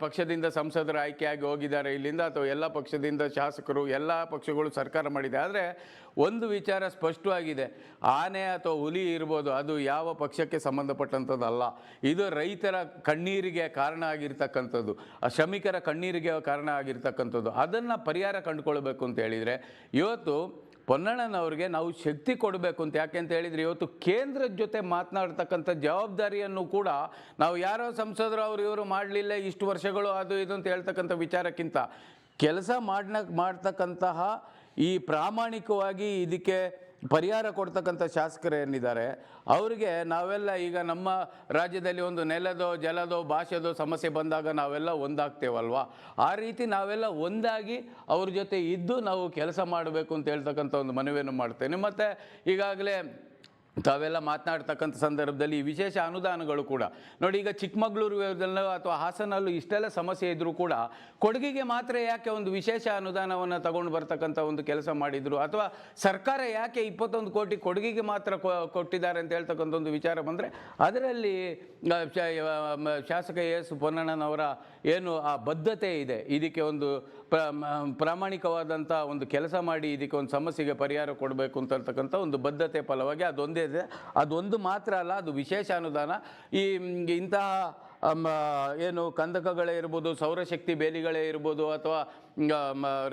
ಪಕ್ಷದಿಂದ ಸಂಸದರು ಆಯ್ಕೆಯಾಗಿ ಹೋಗಿದ್ದಾರೆ ಇಲ್ಲಿಂದ ಅಥವಾ ಎಲ್ಲ ಪಕ್ಷದಿಂದ ಶಾಸಕರು, ಎಲ್ಲ ಪಕ್ಷಗಳು ಸರ್ಕಾರ ಮಾಡಿದೆ. ಆದರೆ ಒಂದು ವಿಚಾರ ಸ್ಪಷ್ಟವಾಗಿದೆ. ಆನೆ ಅಥವಾ ಹುಲಿ ಇರ್ಬೋದು, ಅದು ಯಾವ ಪಕ್ಷಕ್ಕೆ ಸಂಬಂಧಪಟ್ಟಂಥದ್ದಲ್ಲ. ಇದು ರೈತರ ಕಣ್ಣೀರಿಗೆ ಕಾರಣ ಆಗಿರ್ತಕ್ಕಂಥದ್ದು. ಶ್ರಮಿಕರ ಕಣ್ಣೀರಿಗೆ ಕಾರಣ ಆಗಿರ್ತಕ್ಕಂಥದ್ದು. ಅದನ್ನು ಪರಿಹಾರ ಕಂಡುಕೊಳ್ಬೇಕು ಅಂತ ಹೇಳಿದರೆ, ಇವತ್ತು ಪೊನ್ನಣ್ಣನವ್ರಿಗೆ ನಾವು ಶಕ್ತಿ ಕೊಡಬೇಕು ಅಂತ ಯಾಕೆ ಅಂತ ಹೇಳಿದರೆ ಇವತ್ತು ಕೇಂದ್ರದ ಜೊತೆ ಮಾತನಾಡ್ತಕ್ಕಂಥ ಜವಾಬ್ದಾರಿಯನ್ನು ಕೂಡ ನಾವು ಯಾರೋ ಸಂಸದರು ಅವರು ಇವರು ಮಾಡಲಿಲ್ಲ, ಇಷ್ಟು ವರ್ಷಗಳು ಅದು ಇದು ಅಂತ ಹೇಳ್ತಕ್ಕಂಥ ವಿಚಾರಕ್ಕಿಂತ ಕೆಲಸ ಮಾಡ್ನ ಮಾಡ್ತಕ್ಕಂತಹ ಈ ಪ್ರಾಮಾಣಿಕವಾಗಿ ಇದಕ್ಕೆ ಪರಿಹಾರ ಕೊಡ್ತಕ್ಕಂಥ ಶಾಸಕರು ಏನಿದ್ದಾರೆ, ಅವರಿಗೆ ನಾವೆಲ್ಲ ಈಗ ನಮ್ಮ ರಾಜ್ಯದಲ್ಲಿ ಒಂದು ನೆಲದೋ, ಜಲದೋ, ಭಾಷೆದೋ ಸಮಸ್ಯೆ ಬಂದಾಗ ನಾವೆಲ್ಲ ಒಂದಾಗ್ತೇವಲ್ವಾ? ಆ ರೀತಿ ನಾವೆಲ್ಲ ಒಂದಾಗಿ ಅವ್ರ ಜೊತೆ ಇದ್ದು ನಾವು ಕೆಲಸ ಮಾಡಬೇಕು ಅಂತ ಹೇಳ್ತಕ್ಕಂಥ ಒಂದು ಮನವಿಯನ್ನು ಮಾಡ್ತೇನೆ. ಮತ್ತು ಈಗಾಗಲೇ ತಾವೆಲ್ಲ ಮಾತನಾಡ್ತಕ್ಕಂಥ ಸಂದರ್ಭದಲ್ಲಿ ವಿಶೇಷ ಅನುದಾನಗಳು ಕೂಡ. ನೋಡಿ, ಈಗ ಚಿಕ್ಕಮಗಳೂರು ಅಥವಾ ಹಾಸನಲ್ಲೂ ಇಷ್ಟೆಲ್ಲ ಸಮಸ್ಯೆ ಇದ್ದರೂ ಕೂಡ ಕೊಡಗಿಗೆ ಮಾತ್ರ ಯಾಕೆ ಒಂದು ವಿಶೇಷ ಅನುದಾನವನ್ನು ತಗೊಂಡು ಬರ್ತಕ್ಕಂಥ ಒಂದು ಕೆಲಸ ಮಾಡಿದರು? ಅಥವಾ ಸರ್ಕಾರ ಯಾಕೆ ಇಪ್ಪತ್ತೊಂದು ಕೋಟಿ ಕೊಡಗಿಗೆ ಮಾತ್ರ ಕೊಟ್ಟಿದ್ದಾರೆ ಅಂತ ಹೇಳ್ತಕ್ಕಂಥ ಒಂದು ವಿಚಾರ ಬಂದರೆ ಅದರಲ್ಲಿ ಶಾಸಕ ಎಸ್ ಪೊನ್ನಣ್ಣನವರ ಏನು ಆ ಬದ್ಧತೆ ಇದೆ. ಇದಕ್ಕೆ ಒಂದು ಪ್ರ ಪ್ರಾಮಾಣಿಕವಾದಂಥ ಒಂದು ಕೆಲಸ ಮಾಡಿ ಇದಕ್ಕೆ ಒಂದು ಸಮಸ್ಯೆಗೆ ಪರಿಹಾರ ಕೊಡಬೇಕು ಅಂತ ಒಂದು ಬದ್ಧತೆ ಫಲವಾಗಿ ಅದೊಂದೇ ಇದೆ ಅದೊಂದು ಮಾತ್ರ ಅಲ್ಲ, ಅದು ವಿಶೇಷ ಅನುದಾನ. ಈ ಇಂತಹ ಏನು ಕಂದಕಗಳೇ ಇರ್ಬೋದು, ಸೌರಶಕ್ತಿ ಬೇಲಿಗಳೇ ಇರ್ಬೋದು, ಅಥವಾ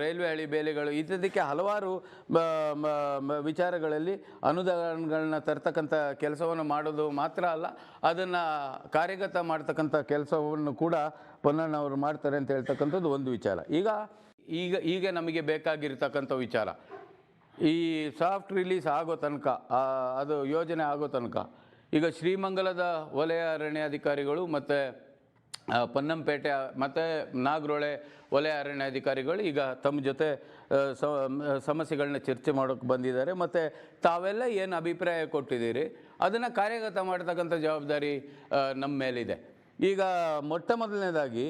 ರೈಲ್ವೆ ಹಳಿ ಬೇಲಿಗಳು ಇದಕ್ಕೆ ಹಲವಾರು ವಿಚಾರಗಳಲ್ಲಿ ಅನುದಾನಗಳನ್ನ ತರ್ತಕ್ಕಂಥ ಕೆಲಸವನ್ನು ಮಾಡೋದು ಮಾತ್ರ ಅಲ್ಲ, ಅದನ್ನು ಕಾರ್ಯಗತ ಮಾಡ್ತಕ್ಕಂಥ ಕೆಲಸವನ್ನು ಕೂಡ ಪೊನ್ನಣ್ಣವರು ಮಾಡ್ತಾರೆ ಅಂತ ಹೇಳ್ತಕ್ಕಂಥದ್ದು ಒಂದು ವಿಚಾರ. ಈಗ ಈಗ ಈಗ ನಮಗೆ ಬೇಕಾಗಿರ್ತಕ್ಕಂಥ ವಿಚಾರ. ಈ ಸಾಫ್ಟ್ ರಿಲೀಸ್ ಆಗೋ ತನಕ ಅದು ಯೋಜನೆ ಆಗೋ ತನಕ, ಈಗ ಶ್ರೀಮಂಗಲದ ವಲಯ ಅರಣ್ಯಾಧಿಕಾರಿಗಳು ಮತ್ತು ಪೊನ್ನಂಪೇಟೆ, ಮತ್ತು ನಾಗರೋಳೆ ವಲಯ ಅರಣ್ಯಾಧಿಕಾರಿಗಳು ಈಗ ತಮ್ಮ ಜೊತೆ ಸಮಸ್ಯೆಗಳನ್ನ ಚರ್ಚೆ ಮಾಡೋಕ್ಕೆ ಬಂದಿದ್ದಾರೆ. ಮತ್ತು ತಾವೆಲ್ಲ ಏನು ಅಭಿಪ್ರಾಯ ಕೊಟ್ಟಿದ್ದೀರಿ? ಅದನ್ನು ಕಾರ್ಯಗತ ಮಾಡ್ತಕ್ಕಂಥ ಜವಾಬ್ದಾರಿ ನಮ್ಮ ಮೇಲಿದೆ. ಈಗ ಮೊಟ್ಟ ಮೊದಲನೇದಾಗಿ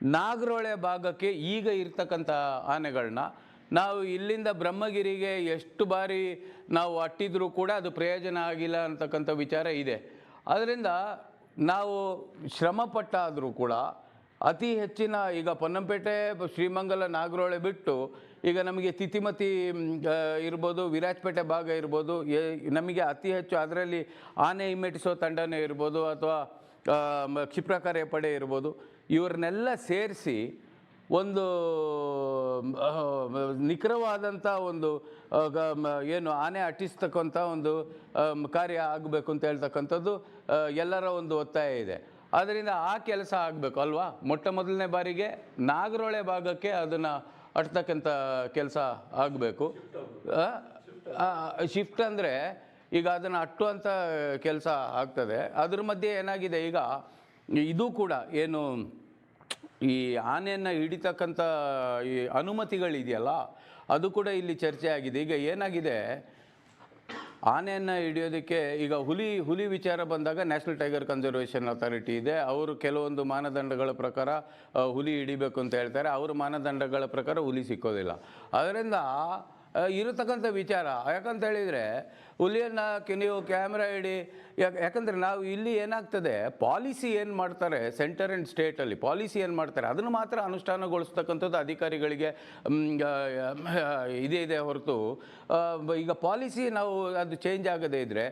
ನಾಗರೊಳೆ ಭಾಗಕ್ಕೆ ಈಗ ಇರ್ತಕ್ಕಂಥ ಆನೆಗಳನ್ನ ನಾವು ಇಲ್ಲಿಂದ ಬ್ರಹ್ಮಗಿರಿಗೆ ಎಷ್ಟು ಬಾರಿ ನಾವು ಅಟ್ಟಿದ್ರೂ ಕೂಡ ಅದು ಪ್ರಯೋಜನ ಆಗಿಲ್ಲ ಅಂತಕ್ಕಂಥ ವಿಚಾರ ಇದೆ. ಅದರಿಂದ ನಾವು ಶ್ರಮಪಟ್ಟಾದರೂ ಕೂಡ ಅತಿ ಹೆಚ್ಚಿನ ಈಗ ಪೊನ್ನಂಪೇಟೆ, ಶ್ರೀಮಂಗಲ ನಾಗರೋಳೆ ಬಿಟ್ಟು ಈಗ ನಮಗೆ ತಿತಿಮತಿ ಇರ್ಬೋದು, ವಿರಾಜಪೇಟೆ ಭಾಗ ಇರ್ಬೋದು ನಮಗೆ ಅತಿ ಹೆಚ್ಚು ಅದರಲ್ಲಿ ಆನೆ ಹಿಮ್ಮೆಟ್ಟಿಸೋ ತಂಡನೇ ಇರ್ಬೋದು ಅಥವಾ ಕ್ಷಿಪ್ರಕಾರ್ಯ ಪಡೆ ಇರ್ಬೋದು, ಇವ್ರನ್ನೆಲ್ಲ ಸೇರಿಸಿ ಒಂದು ನಿಖರವಾದಂಥ ಒಂದು ಏನು ಆನೆ ಅಟ್ಟಿಸ್ತಕ್ಕಂಥ ಒಂದು ಕಾರ್ಯ ಆಗಬೇಕು ಅಂತ ಹೇಳ್ತಕ್ಕಂಥದ್ದು ಎಲ್ಲರ ಒಂದು ಒತ್ತಾಯ ಇದೆ. ಆದ್ದರಿಂದ ಆ ಕೆಲಸ ಆಗಬೇಕು ಅಲ್ವಾ? ಮೊಟ್ಟ ಮೊದಲನೇ ಬಾರಿಗೆ ನಾಗರೋಳೆ ಭಾಗಕ್ಕೆ ಅದನ್ನು ಅಟ್ತಕ್ಕಂಥ ಕೆಲಸ ಆಗಬೇಕು. ಶಿಫ್ಟ್ ಅಂದರೆ ಈಗ ಅದನ್ನು ಅಟ್ಟುವಂಥ ಕೆಲಸ ಆಗ್ತದೆ. ಅದ್ರ ಮಧ್ಯೆ ಏನಾಗಿದೆ ಈಗ, ಇದು ಕೂಡ ಏನು ಈ ಆನೆಯನ್ನು ಹಿಡಿತಕ್ಕಂಥ ಈ ಅನುಮತಿಗಳಿದೆಯಲ್ಲ, ಅದು ಕೂಡ ಇಲ್ಲಿ ಚರ್ಚೆ ಆಗಿದೆ ಈಗ ಏನಾಗಿದೆ? ಆನೆಯನ್ನು ಹಿಡಿಯೋದಕ್ಕೆ ಈಗ ಹುಲಿ ಹುಲಿ ವಿಚಾರ ಬಂದಾಗ ನ್ಯಾಷನಲ್ ಟೈಗರ್ ಕನ್ಸರ್ವೇಷನ್ ಅಥಾರಿಟಿ ಇದೆ. ಅವರು ಕೆಲವೊಂದು ಮಾನದಂಡಗಳ ಪ್ರಕಾರ ಹುಲಿ ಹಿಡಿಬೇಕು ಅಂತ ಹೇಳ್ತಾರೆ. ಅವ್ರ ಮಾನದಂಡಗಳ ಪ್ರಕಾರ ಹುಲಿ ಸಿಕ್ಕೋದಿಲ್ಲ. ಅದರಿಂದ ಇರತಕ್ಕಂಥ ವಿಚಾರ. ಯಾಕಂತ ಹೇಳಿದರೆ, ಹುಲಿಯನ್ನು ನೀವು ಕ್ಯಾಮ್ರಾ ಇಡಿ ಯಾಕೆ, ಯಾಕಂದರೆ ನಾವು ಇಲ್ಲಿ ಏನಾಗ್ತದೆ, ಪಾಲಿಸಿ ಏನು ಮಾಡ್ತಾರೆ, ಸೆಂಟರ್ ಆ್ಯಂಡ್ ಸ್ಟೇಟಲ್ಲಿ ಪಾಲಿಸಿ ಏನು ಮಾಡ್ತಾರೆ, ಅದನ್ನು ಮಾತ್ರ ಅನುಷ್ಠಾನಗೊಳಿಸ್ತಕ್ಕಂಥದ್ದು ಅಧಿಕಾರಿಗಳಿಗೆ ಇದೇ ಇದೆ ಹೊರತು ಈಗ ಪಾಲಿಸಿ ನಾವು ಅದು ಚೇಂಜ್ ಆಗದೇ ಇದ್ದರೆ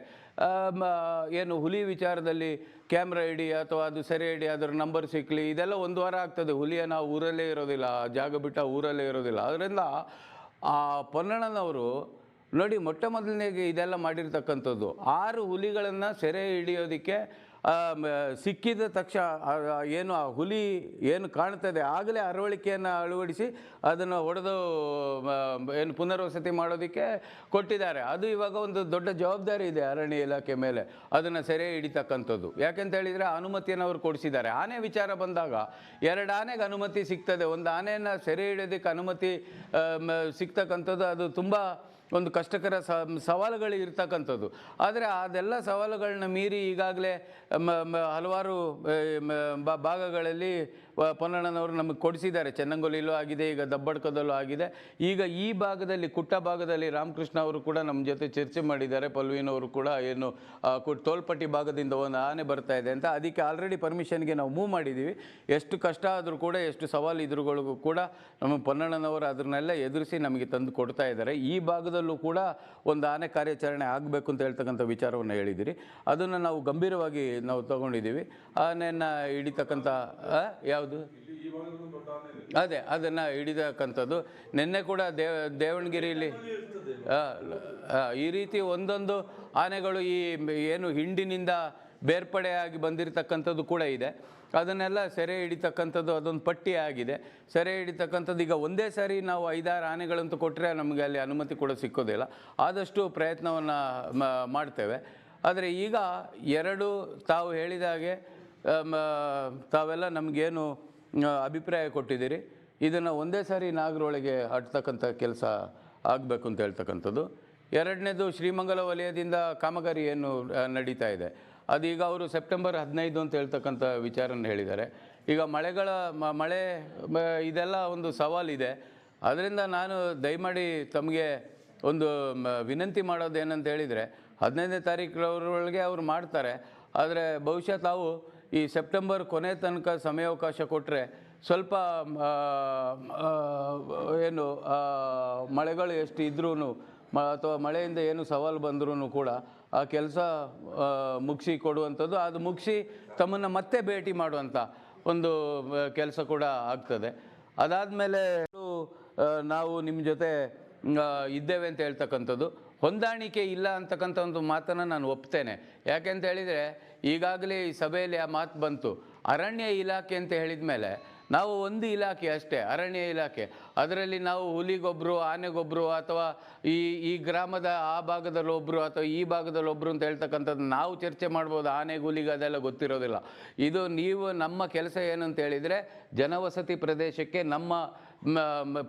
ಏನು ಹುಲಿ ವಿಚಾರದಲ್ಲಿ ಕ್ಯಾಮ್ರಾ ಇಡಿ ಅಥವಾ ಅದು ಸೆರೆ ಇಡಿ ಅದರ ನಂಬರ್ ಸಿಕ್ಕಲಿ ಇದೆಲ್ಲ ಒಂದು ವಾರ ಆಗ್ತದೆ. ಹುಲಿಯ ನಾವು ಊರಲ್ಲೇ ಇರೋದಿಲ್ಲ, ಜಾಗ ಬಿಟ್ಟ ಊರಲ್ಲೇ ಇರೋದಿಲ್ಲ. ಅದರಿಂದ ಆ ಪೊನ್ನಣ್ಣನವರು ನೋಡಿ ಮೊಟ್ಟ ಮೊದಲನೇ ಇದೆಲ್ಲ ಮಾಡಿರ್ತಕ್ಕಂಥದ್ದು. ಆರು ಹುಲಿಗಳನ್ನು ಸೆರೆ ಹಿಡಿಯೋದಕ್ಕೆ ಸಿಕ್ಕಿದ ತಕ್ಷಣ ಏನು ಆ ಹುಲಿ ಏನು ಕಾಣ್ತದೆ, ಆಗಲೇ ಅರವಳಿಕೆಯನ್ನು ಅಳವಡಿಸಿ ಅದನ್ನು ಹೊಡೆದು ಏನು ಪುನರ್ವಸತಿ ಮಾಡೋದಕ್ಕೆ ಕೊಟ್ಟಿದ್ದಾರೆ. ಅದು ಇವಾಗ ಒಂದು ದೊಡ್ಡ ಜವಾಬ್ದಾರಿ ಇದೆ ಅರಣ್ಯ ಇಲಾಖೆ ಮೇಲೆ. ಅದನ್ನು ಸೆರೆ ಹಿಡಿತಕ್ಕಂಥದ್ದು. ಯಾಕೆಂತ ಹೇಳಿದರೆ ಅನುಮತಿಯನ್ನು ಅವರು ಕೊಡಿಸಿದ್ದಾರೆ. ಆನೆ ವಿಚಾರ ಬಂದಾಗ ಎರಡು ಆನೆಗೆ ಅನುಮತಿ ಸಿಗ್ತದೆ. ಒಂದು ಆನೆಯನ್ನು ಸೆರೆ ಹಿಡಿಯೋದಕ್ಕೆ ಅನುಮತಿ ಸಿಗ್ತಕ್ಕಂಥದ್ದು ಅದು ತುಂಬ ಒಂದು ಕಷ್ಟಕರ ಸವಾಲುಗಳು ಇರ್ತಕ್ಕಂಥದ್ದು. ಆದರೆ ಅದೆಲ್ಲ ಸವಾಲುಗಳನ್ನ ಮೀರಿ ಈಗಾಗಲೇ ಹಲವಾರು ಭಾಗಗಳಲ್ಲಿ ಪೊನ್ನಣ್ಣನವರು ನಮಗೆ ಕೊಡಿಸಿದ್ದಾರೆ. ಚೆನ್ನಂಗೊಲಿಲೂ ಆಗಿದೆ ಈಗ ದಬ್ಬಡ್ಕದಲ್ಲೂ ಆಗಿದೆ. ಈಗ ಈ ಭಾಗದಲ್ಲಿ ಕುಟ್ಟ ಭಾಗದಲ್ಲಿ ರಾಮಕೃಷ್ಣ ಅವರು ಕೂಡ ನಮ್ಮ ಜೊತೆ ಚರ್ಚೆ ಮಾಡಿದ್ದಾರೆ. ಪಲ್ವಿನವರು ಕೂಡ ಏನು ತೋಲ್ಪಟ್ಟಿ ಭಾಗದಿಂದ ಒಂದು ಆನೆ ಬರ್ತಾ ಇದೆ ಅಂತ ಅದಕ್ಕೆ ಆಲ್ರೆಡಿ ಪರ್ಮಿಷನ್ಗೆ ನಾವು ಮೂವ್ ಮಾಡಿದ್ದೀವಿ. ಎಷ್ಟು ಕಷ್ಟ ಆದರೂ ಕೂಡ ಎಷ್ಟು ಸವಾಲು ಇದ್ರುಗಳಿಗೂ ಕೂಡ ನಮ್ಮ ಪೊನ್ನಣ್ಣನವರು ಅದನ್ನೆಲ್ಲ ಎದುರಿಸಿ ನಮಗೆ ತಂದು ಕೊಡ್ತಾ ಇದ್ದಾರೆ. ಈ ಭಾಗದಲ್ಲೂ ಕೂಡ ಒಂದು ಆನೆ ಕಾರ್ಯಾಚರಣೆ ಆಗಬೇಕು ಅಂತ ಹೇಳ್ತಕ್ಕಂಥ ವಿಚಾರವನ್ನು ಹೇಳಿದಿರಿ ಅದನ್ನು ನಾವು ಗಂಭೀರವಾಗಿ ನಾವು ತಗೊಂಡಿದ್ದೀವಿ. ಆನೆಯನ್ನು ಹಿಡಿತಕ್ಕಂಥ ಆ, ಯಾವುದು? ಅದೇ ಅದನ್ನು ಹಿಡಿದಕ್ಕಂಥದ್ದು. ನಿನ್ನೆ ಕೂಡ ದೇವ ದೇವಣಗಿರಿಲಿ ಆ, ಈ ರೀತಿ ಒಂದೊಂದು ಆನೆಗಳು ಈ ಏನು ಹಿಂಡಿನಿಂದ ಬೇರ್ಪಡೆಯಾಗಿ ಬಂದಿರತಕ್ಕಂಥದ್ದು ಕೂಡ ಇದೆ. ಅದನ್ನೆಲ್ಲ ಸೆರೆ ಹಿಡಿತಕ್ಕಂಥದ್ದು ಅದೊಂದು ಪಟ್ಟಿ ಆಗಿದೆ. ಸೆರೆ ಹಿಡಿತಕ್ಕಂಥದ್ದು ಈಗ ಒಂದೇ ಸಾರಿ ನಾವು ಐದಾರು ಆನೆಗಳಂತೂ ಕೊಟ್ಟರೆ ನಮಗೆ ಅಲ್ಲಿ ಅನುಮತಿ ಕೂಡ ಸಿಕ್ಕೋದಿಲ್ಲ. ಆದಷ್ಟು ಪ್ರಯತ್ನವನ್ನು ಮಾಡ್ತೇವೆ. ಆದರೆ ಈಗ ಎರಡು ತಾವು ಹೇಳಿದ ಹಾಗೆ ತಾವೆಲ್ಲ ನಮಗೇನು ಅಭಿಪ್ರಾಯ ಕೊಟ್ಟಿದ್ದೀರಿ. ಇದನ್ನು ಒಂದೇ ಸಾರಿ ನಾಗರೊಳಗೆ ಹಟ್ತಕ್ಕಂಥ ಕೆಲಸ ಆಗಬೇಕು ಅಂತ ಹೇಳ್ತಕ್ಕಂಥದ್ದು. ಎರಡನೇದು ಶ್ರೀಮಂಗಲ ವಲಯದಿಂದ ಕಾಮಗಾರಿ ಏನು ನಡೀತಾ ಇದೆ. ಅದೀಗ ಅವರು ಸೆಪ್ಟೆಂಬರ್ ಹದಿನೈದು ಅಂತ ಹೇಳ್ತಕ್ಕಂಥ ವಿಚಾರನ ಹೇಳಿದ್ದಾರೆ. ಈಗ ಮಳೆಗಳ ಮಳೆ ಇದೆಲ್ಲ ಒಂದು ಸವಾಲಿದೆ. ಅದರಿಂದ ನಾನು ದಯಮಾಡಿ ತಮಗೆ ಒಂದು ವಿನಂತಿ ಮಾಡೋದು ಏನಂತ ಹೇಳಿದರೆ, ಹದಿನೈದನೇ ತಾರೀಕರವರೊಳಗೆ ಅವರು ಮಾಡ್ತಾರೆ. ಆದರೆ ಬಹುಶಃ ತಾವು ಈ ಸೆಪ್ಟೆಂಬರ್ ಕೊನೆ ತನಕ ಸಮಯಾವಕಾಶ ಕೊಟ್ಟರೆ ಸ್ವಲ್ಪ ಏನು ಮಳೆಗಳು ಎಷ್ಟು ಇದ್ರೂ ಅಥವಾ ಮಳೆಯಿಂದ ಏನು ಸವಾಲು ಬಂದ್ರೂ ಕೂಡ ಆ ಕೆಲಸ ಮುಗಿಸಿ ಕೊಡುವಂಥದ್ದು. ಅದು ಮುಗಿಸಿ ತಮ್ಮನ್ನು ಮತ್ತೆ ಭೇಟಿ ಮಾಡುವಂಥ ಒಂದು ಕೆಲಸ ಕೂಡ ಆಗ್ತದೆ. ಅದಾದಮೇಲೆ ನಾವು ನಿಮ್ಮ ಜೊತೆ ಇದ್ದೇವೆ ಅಂತ ಹೇಳ್ತಕ್ಕಂಥದ್ದು. ಹೊಂದಾಣಿಕೆ ಇಲ್ಲ ಅಂತಕ್ಕಂಥ ಒಂದು ಮಾತನ್ನು ನಾನು ಒಪ್ತೇನೆ. ಯಾಕೆಂತ ಹೇಳಿದರೆ, ಈಗಾಗಲೇ ಈ ಸಭೆಯಲ್ಲಿ ಆ ಮಾತು ಬಂತು. ಅರಣ್ಯ ಇಲಾಖೆ ಅಂತ ಹೇಳಿದ ಮೇಲೆ ನಾವು ಒಂದು ಇಲಾಖೆ ಅಷ್ಟೇ, ಅರಣ್ಯ ಇಲಾಖೆ. ಅದರಲ್ಲಿ ನಾವು ಹುಲಿಗೊಬ್ಬರು ಆನೆಗೊಬ್ಬರು ಅಥವಾ ಈ ಈ ಗ್ರಾಮದ ಆ ಭಾಗದಲ್ಲಿ ಒಬ್ಬರು ಅಥವಾ ಈ ಭಾಗದಲ್ಲಿ ಒಬ್ಬರು ಅಂತ ಹೇಳ್ತಕ್ಕಂಥದ್ದು ನಾವು ಚರ್ಚೆ ಮಾಡ್ಬೋದು. ಆನೆ, ಹುಲಿಗೆ ಅದೆಲ್ಲ ಗೊತ್ತಿರೋದಿಲ್ಲ. ಇದು ನೀವು ನಮ್ಮ ಕೆಲಸ ಏನು ಅಂತ ಹೇಳಿದರೆ, ಜನವಸತಿ ಪ್ರದೇಶಕ್ಕೆ ನಮ್ಮ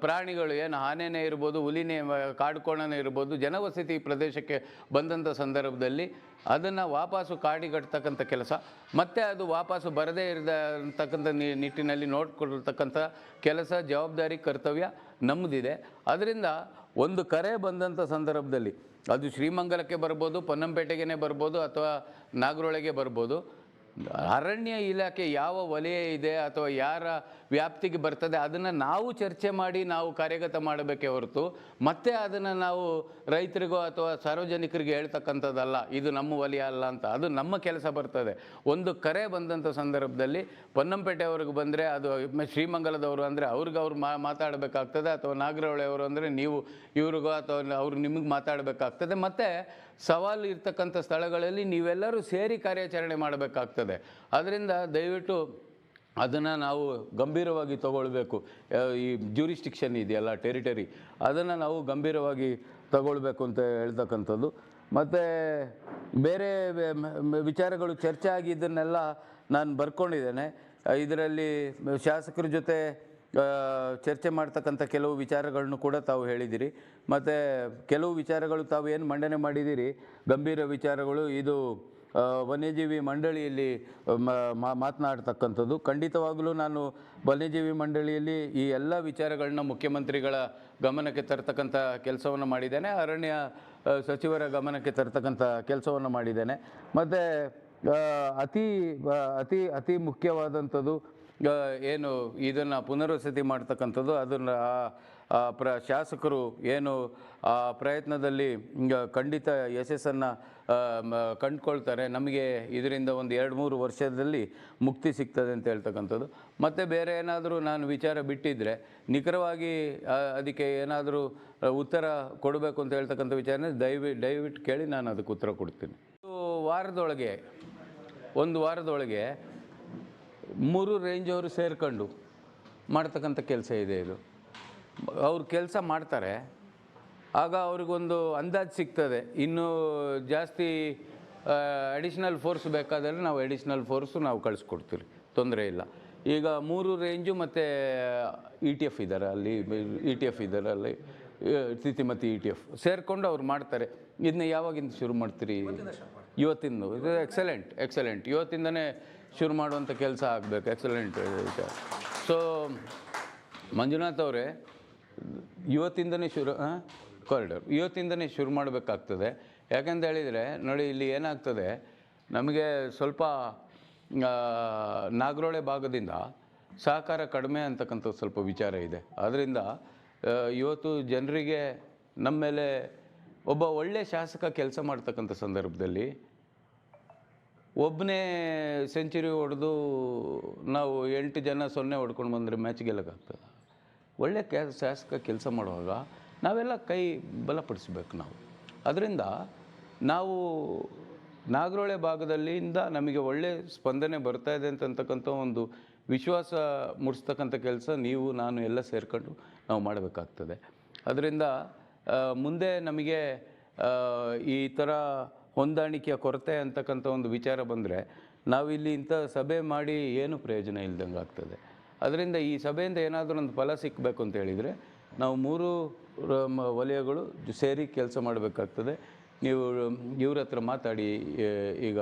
ಪ್ರಾಣಿಗಳು ಏನು ಆನೆನೇ ಇರ್ಬೋದು, ಹುಲಿನೇ ಕಾಡುಕೋಣನೇ ಇರ್ಬೋದು, ಜನವಸತಿ ಪ್ರದೇಶಕ್ಕೆ ಬಂದಂಥ ಸಂದರ್ಭದಲ್ಲಿ ಅದನ್ನು ವಾಪಸ್ಸು ಕಾಡಿಗಟ್ಟತಕ್ಕಂಥ ಕೆಲಸ. ಮತ್ತು ಅದು ವಾಪಸ್ಸು ಬರದೇ ಇರತಕ್ಕಂಥ ನಿಟ್ಟಿನಲ್ಲಿ ನೋಡ್ಕೊಳ್ತಕ್ಕಂಥ ಕೆಲಸ, ಜವಾಬ್ದಾರಿ, ಕರ್ತವ್ಯ ನಮ್ಮದಿದೆ ಅದರಿಂದ ಒಂದು ಕರೆ ಬಂದಂಥ ಸಂದರ್ಭದಲ್ಲಿ, ಅದು ಶ್ರೀಮಂಗಲಕ್ಕೆ ಬರ್ಬೋದು ಪೊನ್ನಂಪೇಟೆಗೆ ಬರ್ಬೋದು ಅಥವಾ ನಾಗರೊಳಗೆ ಬರ್ಬೋದು ಅರಣ್ಯ ಇಲಾಖೆ ಯಾವ ವಲಯ ಇದೆ ಅಥವಾ ಯಾರ ವ್ಯಾಪ್ತಿಗೆ ಬರ್ತದೆ, ಅದನ್ನು ನಾವು ಚರ್ಚೆ ಮಾಡಿ ನಾವು ಕಾರ್ಯಗತ ಮಾಡಬೇಕೇ ಹೊರತು ಮತ್ತೆ ಅದನ್ನು ನಾವು ರೈತರಿಗೋ ಅಥವಾ ಸಾರ್ವಜನಿಕರಿಗೆ ಹೇಳ್ತಕ್ಕಂಥದ್ದಲ್ಲ, ಇದು ನಮ್ಮ ವಲಯ ಅಲ್ಲ ಅಂತ, ಅದು ನಮ್ಮ ಕೆಲಸ ಬರ್ತದೆ. ಒಂದು ಕರೆ ಬಂದಂಥ ಸಂದರ್ಭದಲ್ಲಿ ಪೊನ್ನಂಪೇಟೆ ಅವ್ರಿಗೆ ಬಂದರೆ ಅದು ಶ್ರೀಮಂಗಲದವರು ಅಂದರೆ ಅವ್ರಿಗೆ ಅವ್ರು ಮಾ, ಮಾತಾಡಬೇಕಾಗ್ತದೆ, ಅಥವಾ ನಾಗರಹೊಳೆಯವರು ಅಂದರೆ ನೀವು ಇವ್ರಿಗೋ ಅಥವಾ ಅವ್ರು ನಿಮಗೆ ಮಾತಾಡಬೇಕಾಗ್ತದೆ, ಮತ್ತು ಸವಾಲು ಇರ್ತಕ್ಕಂಥ ಸ್ಥಳಗಳಲ್ಲಿ ನೀವೆಲ್ಲರೂ ಸೇರಿ ಕಾರ್ಯಾಚರಣೆ ಮಾಡಬೇಕಾಗ್ತದೆ. ಅದರಿಂದ ದಯವಿಟ್ಟು ಅದನ್ನು ನಾವು ಗಂಭೀರವಾಗಿ ತಗೊಳ್ಬೇಕು. ಈ ಜ್ಯೂರಿಸ್ಟಿಕ್ಷನ್ ಇದೆಯಲ್ಲ, ಟೆರಿಟರಿ, ಅದನ್ನು ನಾವು ಗಂಭೀರವಾಗಿ ತಗೊಳ್ಬೇಕು ಅಂತ ಹೇಳ್ತಕ್ಕಂಥದ್ದು. ಮತ್ತು ಬೇರೆ ವಿಚಾರಗಳು ಚರ್ಚೆ ಆಗಿದ್ದನ್ನೆಲ್ಲ ನಾನು ಬರ್ಕೊಂಡಿದ್ದೇನೆ. ಇದರಲ್ಲಿ ಶಾಸಕರ ಜೊತೆ ಚರ್ಚೆ ಮಾಡ್ತಕ್ಕಂಥ ಕೆಲವು ವಿಚಾರಗಳನ್ನು ಕೂಡ ತಾವು ಹೇಳಿದ್ದೀರಿ. ಮತ್ತು ಕೆಲವು ವಿಚಾರಗಳು ತಾವು ಏನು ಮಂಡನೆ ಮಾಡಿದ್ದೀರಿ? ಗಂಭೀರ ವಿಚಾರಗಳು, ಇದು ವನ್ಯಜೀವಿ ಮಂಡಳಿಯಲ್ಲಿ ಮಾತನಾಡ್ತಕ್ಕಂಥದ್ದು. ಖಂಡಿತವಾಗಲೂ ನಾನು ವನ್ಯಜೀವಿ ಮಂಡಳಿಯಲ್ಲಿ ಈ ಎಲ್ಲ ವಿಚಾರಗಳನ್ನ ಮುಖ್ಯಮಂತ್ರಿಗಳ ಗಮನಕ್ಕೆ ತರ್ತಕ್ಕಂಥ ಕೆಲಸವನ್ನು ಮಾಡಿದ್ದೇನೆ. ಅರಣ್ಯ ಸಚಿವರ ಗಮನಕ್ಕೆ ತರ್ತಕ್ಕಂಥ ಕೆಲಸವನ್ನು ಮಾಡಿದ್ದೇನೆ. ಮತ್ತು ಅತಿ ಅತಿ ಅತಿ ಮುಖ್ಯವಾದಂಥದ್ದು ಏನು ಇದನ್ನು ಪುನರ್ವಸತಿ ಮಾಡ್ತಕ್ಕಂಥದ್ದು ಅದನ್ನು ಪ್ರ, ಶಾಸಕರು ಏನು ಆ ಪ್ರಯತ್ನದಲ್ಲಿ ಖಂಡಿತ ಯಶಸ್ಸನ್ನು ಕಂಡುಕೊಳ್ತಾರೆ. ನಮಗೆ ಇದರಿಂದ ಒಂದು ಎರಡು ಮೂರು ವರ್ಷದಲ್ಲಿ ಮುಕ್ತಿ ಸಿಗ್ತದೆ ಅಂತ ಹೇಳ್ತಕ್ಕಂಥದ್ದು. ಮತ್ತು ಬೇರೆ ಏನಾದರೂ ನಾನು ವಿಚಾರ ಬಿಟ್ಟಿದ್ದರೆ ನಿಖರವಾಗಿ ಅದಕ್ಕೆ ಏನಾದರೂ ಉತ್ತರ ಕೊಡಬೇಕು ಅಂತ ಹೇಳ್ತಕ್ಕಂಥ ವಿಚಾರನೇ ದಯವಿ, ದಯವಿಟ್ಟು ಕೇಳಿ ನಾನು ಅದಕ್ಕೆ ಉತ್ತರ ಕೊಡ್ತೀನಿ. ವಾರದೊಳಗೆ, ಒಂದು ವಾರದೊಳಗೆ ಮೂರು ರೇಂಜ್ ಅವರು ಸೇರಿಕೊಂಡು ಮಾಡ್ತಕ್ಕಂಥ ಕೆಲಸ ಇದೆ ಇದು. ಅವ್ರು ಕೆಲಸ ಮಾಡ್ತಾರೆ. ಆಗ ಅವ್ರಿಗೊಂದು ಅಂದಾಜು ಸಿಗ್ತದೆ. ಇನ್ನೂ ಜಾಸ್ತಿ ಅಡಿಷ್ನಲ್ ಫೋರ್ಸ್ ಬೇಕಾದರೆ ನಾವು ಅಡಿಷ್ನಲ್ ಫೋರ್ಸು ನಾವು ಕಳಿಸ್ಕೊಡ್ತೀವಿ. ತೊಂದರೆ ಇಲ್ಲ. ಈಗ ಮೂರು ರೇಂಜು ಮತ್ತು ಇ ಟಿ ಎಫ್ ಇದ್ದಾರೆ ಅಲ್ಲಿ ಇ ಟಿ ಎಫ್ ಇದ್ದಾರೆ ಅಲ್ಲಿ ತಿತಿಮತಿ ಇ ಟಿ ಎಫ್ ಸೇರಿಕೊಂಡು ಅವ್ರು ಮಾಡ್ತಾರೆ. ಇದನ್ನ ಯಾವಾಗಿಂದ ಶುರು ಮಾಡ್ತೀರಿ? ಇವತ್ತಿಂದು. ಇದು ಎಕ್ಸಲೆಂಟ್ ಎಕ್ಸಲೆಂಟ್ ಇವತ್ತಿಂದನೇ ಶುರು ಮಾಡುವಂಥ ಕೆಲಸ ಆಗಬೇಕು ಎಕ್ಸಲೆಂಟ್ ಸೊ ಮಂಜುನಾಥ್ ಅವರೇ, ಇವತ್ತಿಂದನೇ ಶುರು ಕಾರಿಡಾರ್ ಇವತ್ತಿಂದನೇ ಶುರು ಮಾಡಬೇಕಾಗ್ತದೆ. ಯಾಕಂತ ಹೇಳಿದರೆ, ನೋಡಿ, ಇಲ್ಲಿ ಏನಾಗ್ತದೆ, ನಮಗೆ ಸ್ವಲ್ಪ ನಾಗರೋಳೆ ಭಾಗದಿಂದ ಸಹಕಾರ ಕಡಿಮೆ ಅಂತಕ್ಕಂಥ ಸ್ವಲ್ಪ ವಿಚಾರ ಇದೆ. ಆದ್ದರಿಂದ ಇವತ್ತು ಜನರಿಗೆ ನಮ್ಮ ಮೇಲೆ ಒಬ್ಬ ಒಳ್ಳೆಯ ಶಾಸಕ ಕೆಲಸ ಮಾಡ್ತಕ್ಕಂಥ ಸಂದರ್ಭದಲ್ಲಿ ಒಬ್ಬನೇ ಸೆಂಚುರಿ ಹೊಡೆದು ನಾವು ಎಂಟು ಜನ ಸೊನ್ನೆ ಹೊಡ್ಕೊಂಡು ಬಂದರೆ ಮ್ಯಾಚ್ ಗೆಲ್ಲಕ್ಕಾಗ್ತದೆ? ಒಳ್ಳೆ ಕೆ, ಶಾಸಕ ಕೆಲಸ ಮಾಡುವಾಗ ನಾವೆಲ್ಲ ಕೈ ಬಲಪಡಿಸ್ಬೇಕು ನಾವು. ಅದರಿಂದ ನಾವು ನಾಗರೋಳೆ ಭಾಗದಲ್ಲಿಂದ ನಮಗೆ ಒಳ್ಳೆ ಸ್ಪಂದನೆ ಬರ್ತಾ ಇದೆ ಅಂತಕ್ಕಂಥ ಒಂದು ವಿಶ್ವಾಸ ಮೂಡಿಸ್ತಕ್ಕಂಥ ಕೆಲಸ ನೀವು, ನಾನು ಎಲ್ಲ ಸೇರ್ಕೊಂಡು ನಾವು ಮಾಡಬೇಕಾಗ್ತದೆ. ಅದರಿಂದ ಮುಂದೆ ನಮಗೆ ಈ ಥರ ಹೊಂದಾಣಿಕೆಯ ಕೊರತೆ ಅಂತಕ್ಕಂಥ ಒಂದು ವಿಚಾರ ಬಂದರೆ ನಾವಿಲ್ಲಿ ಇಂಥ ಸಭೆ ಮಾಡಿ ಏನು ಪ್ರಯೋಜನ ಇಲ್ದಂಗೆ ಆಗ್ತದೆ. ಅದರಿಂದ ಈ ಸಭೆಯಿಂದ ಏನಾದರೂ ಒಂದು ಫಲ ಸಿಕ್ಕಬೇಕು ಅಂತ ಹೇಳಿದರೆ ನಾವು ಮೂರು ವಲಯಗಳು ಸೇರಿ ಕೆಲಸ ಮಾಡಬೇಕಾಗ್ತದೆ. ನೀವು ಇವ್ರ ಹತ್ರ ಮಾತಾಡಿ ಈಗ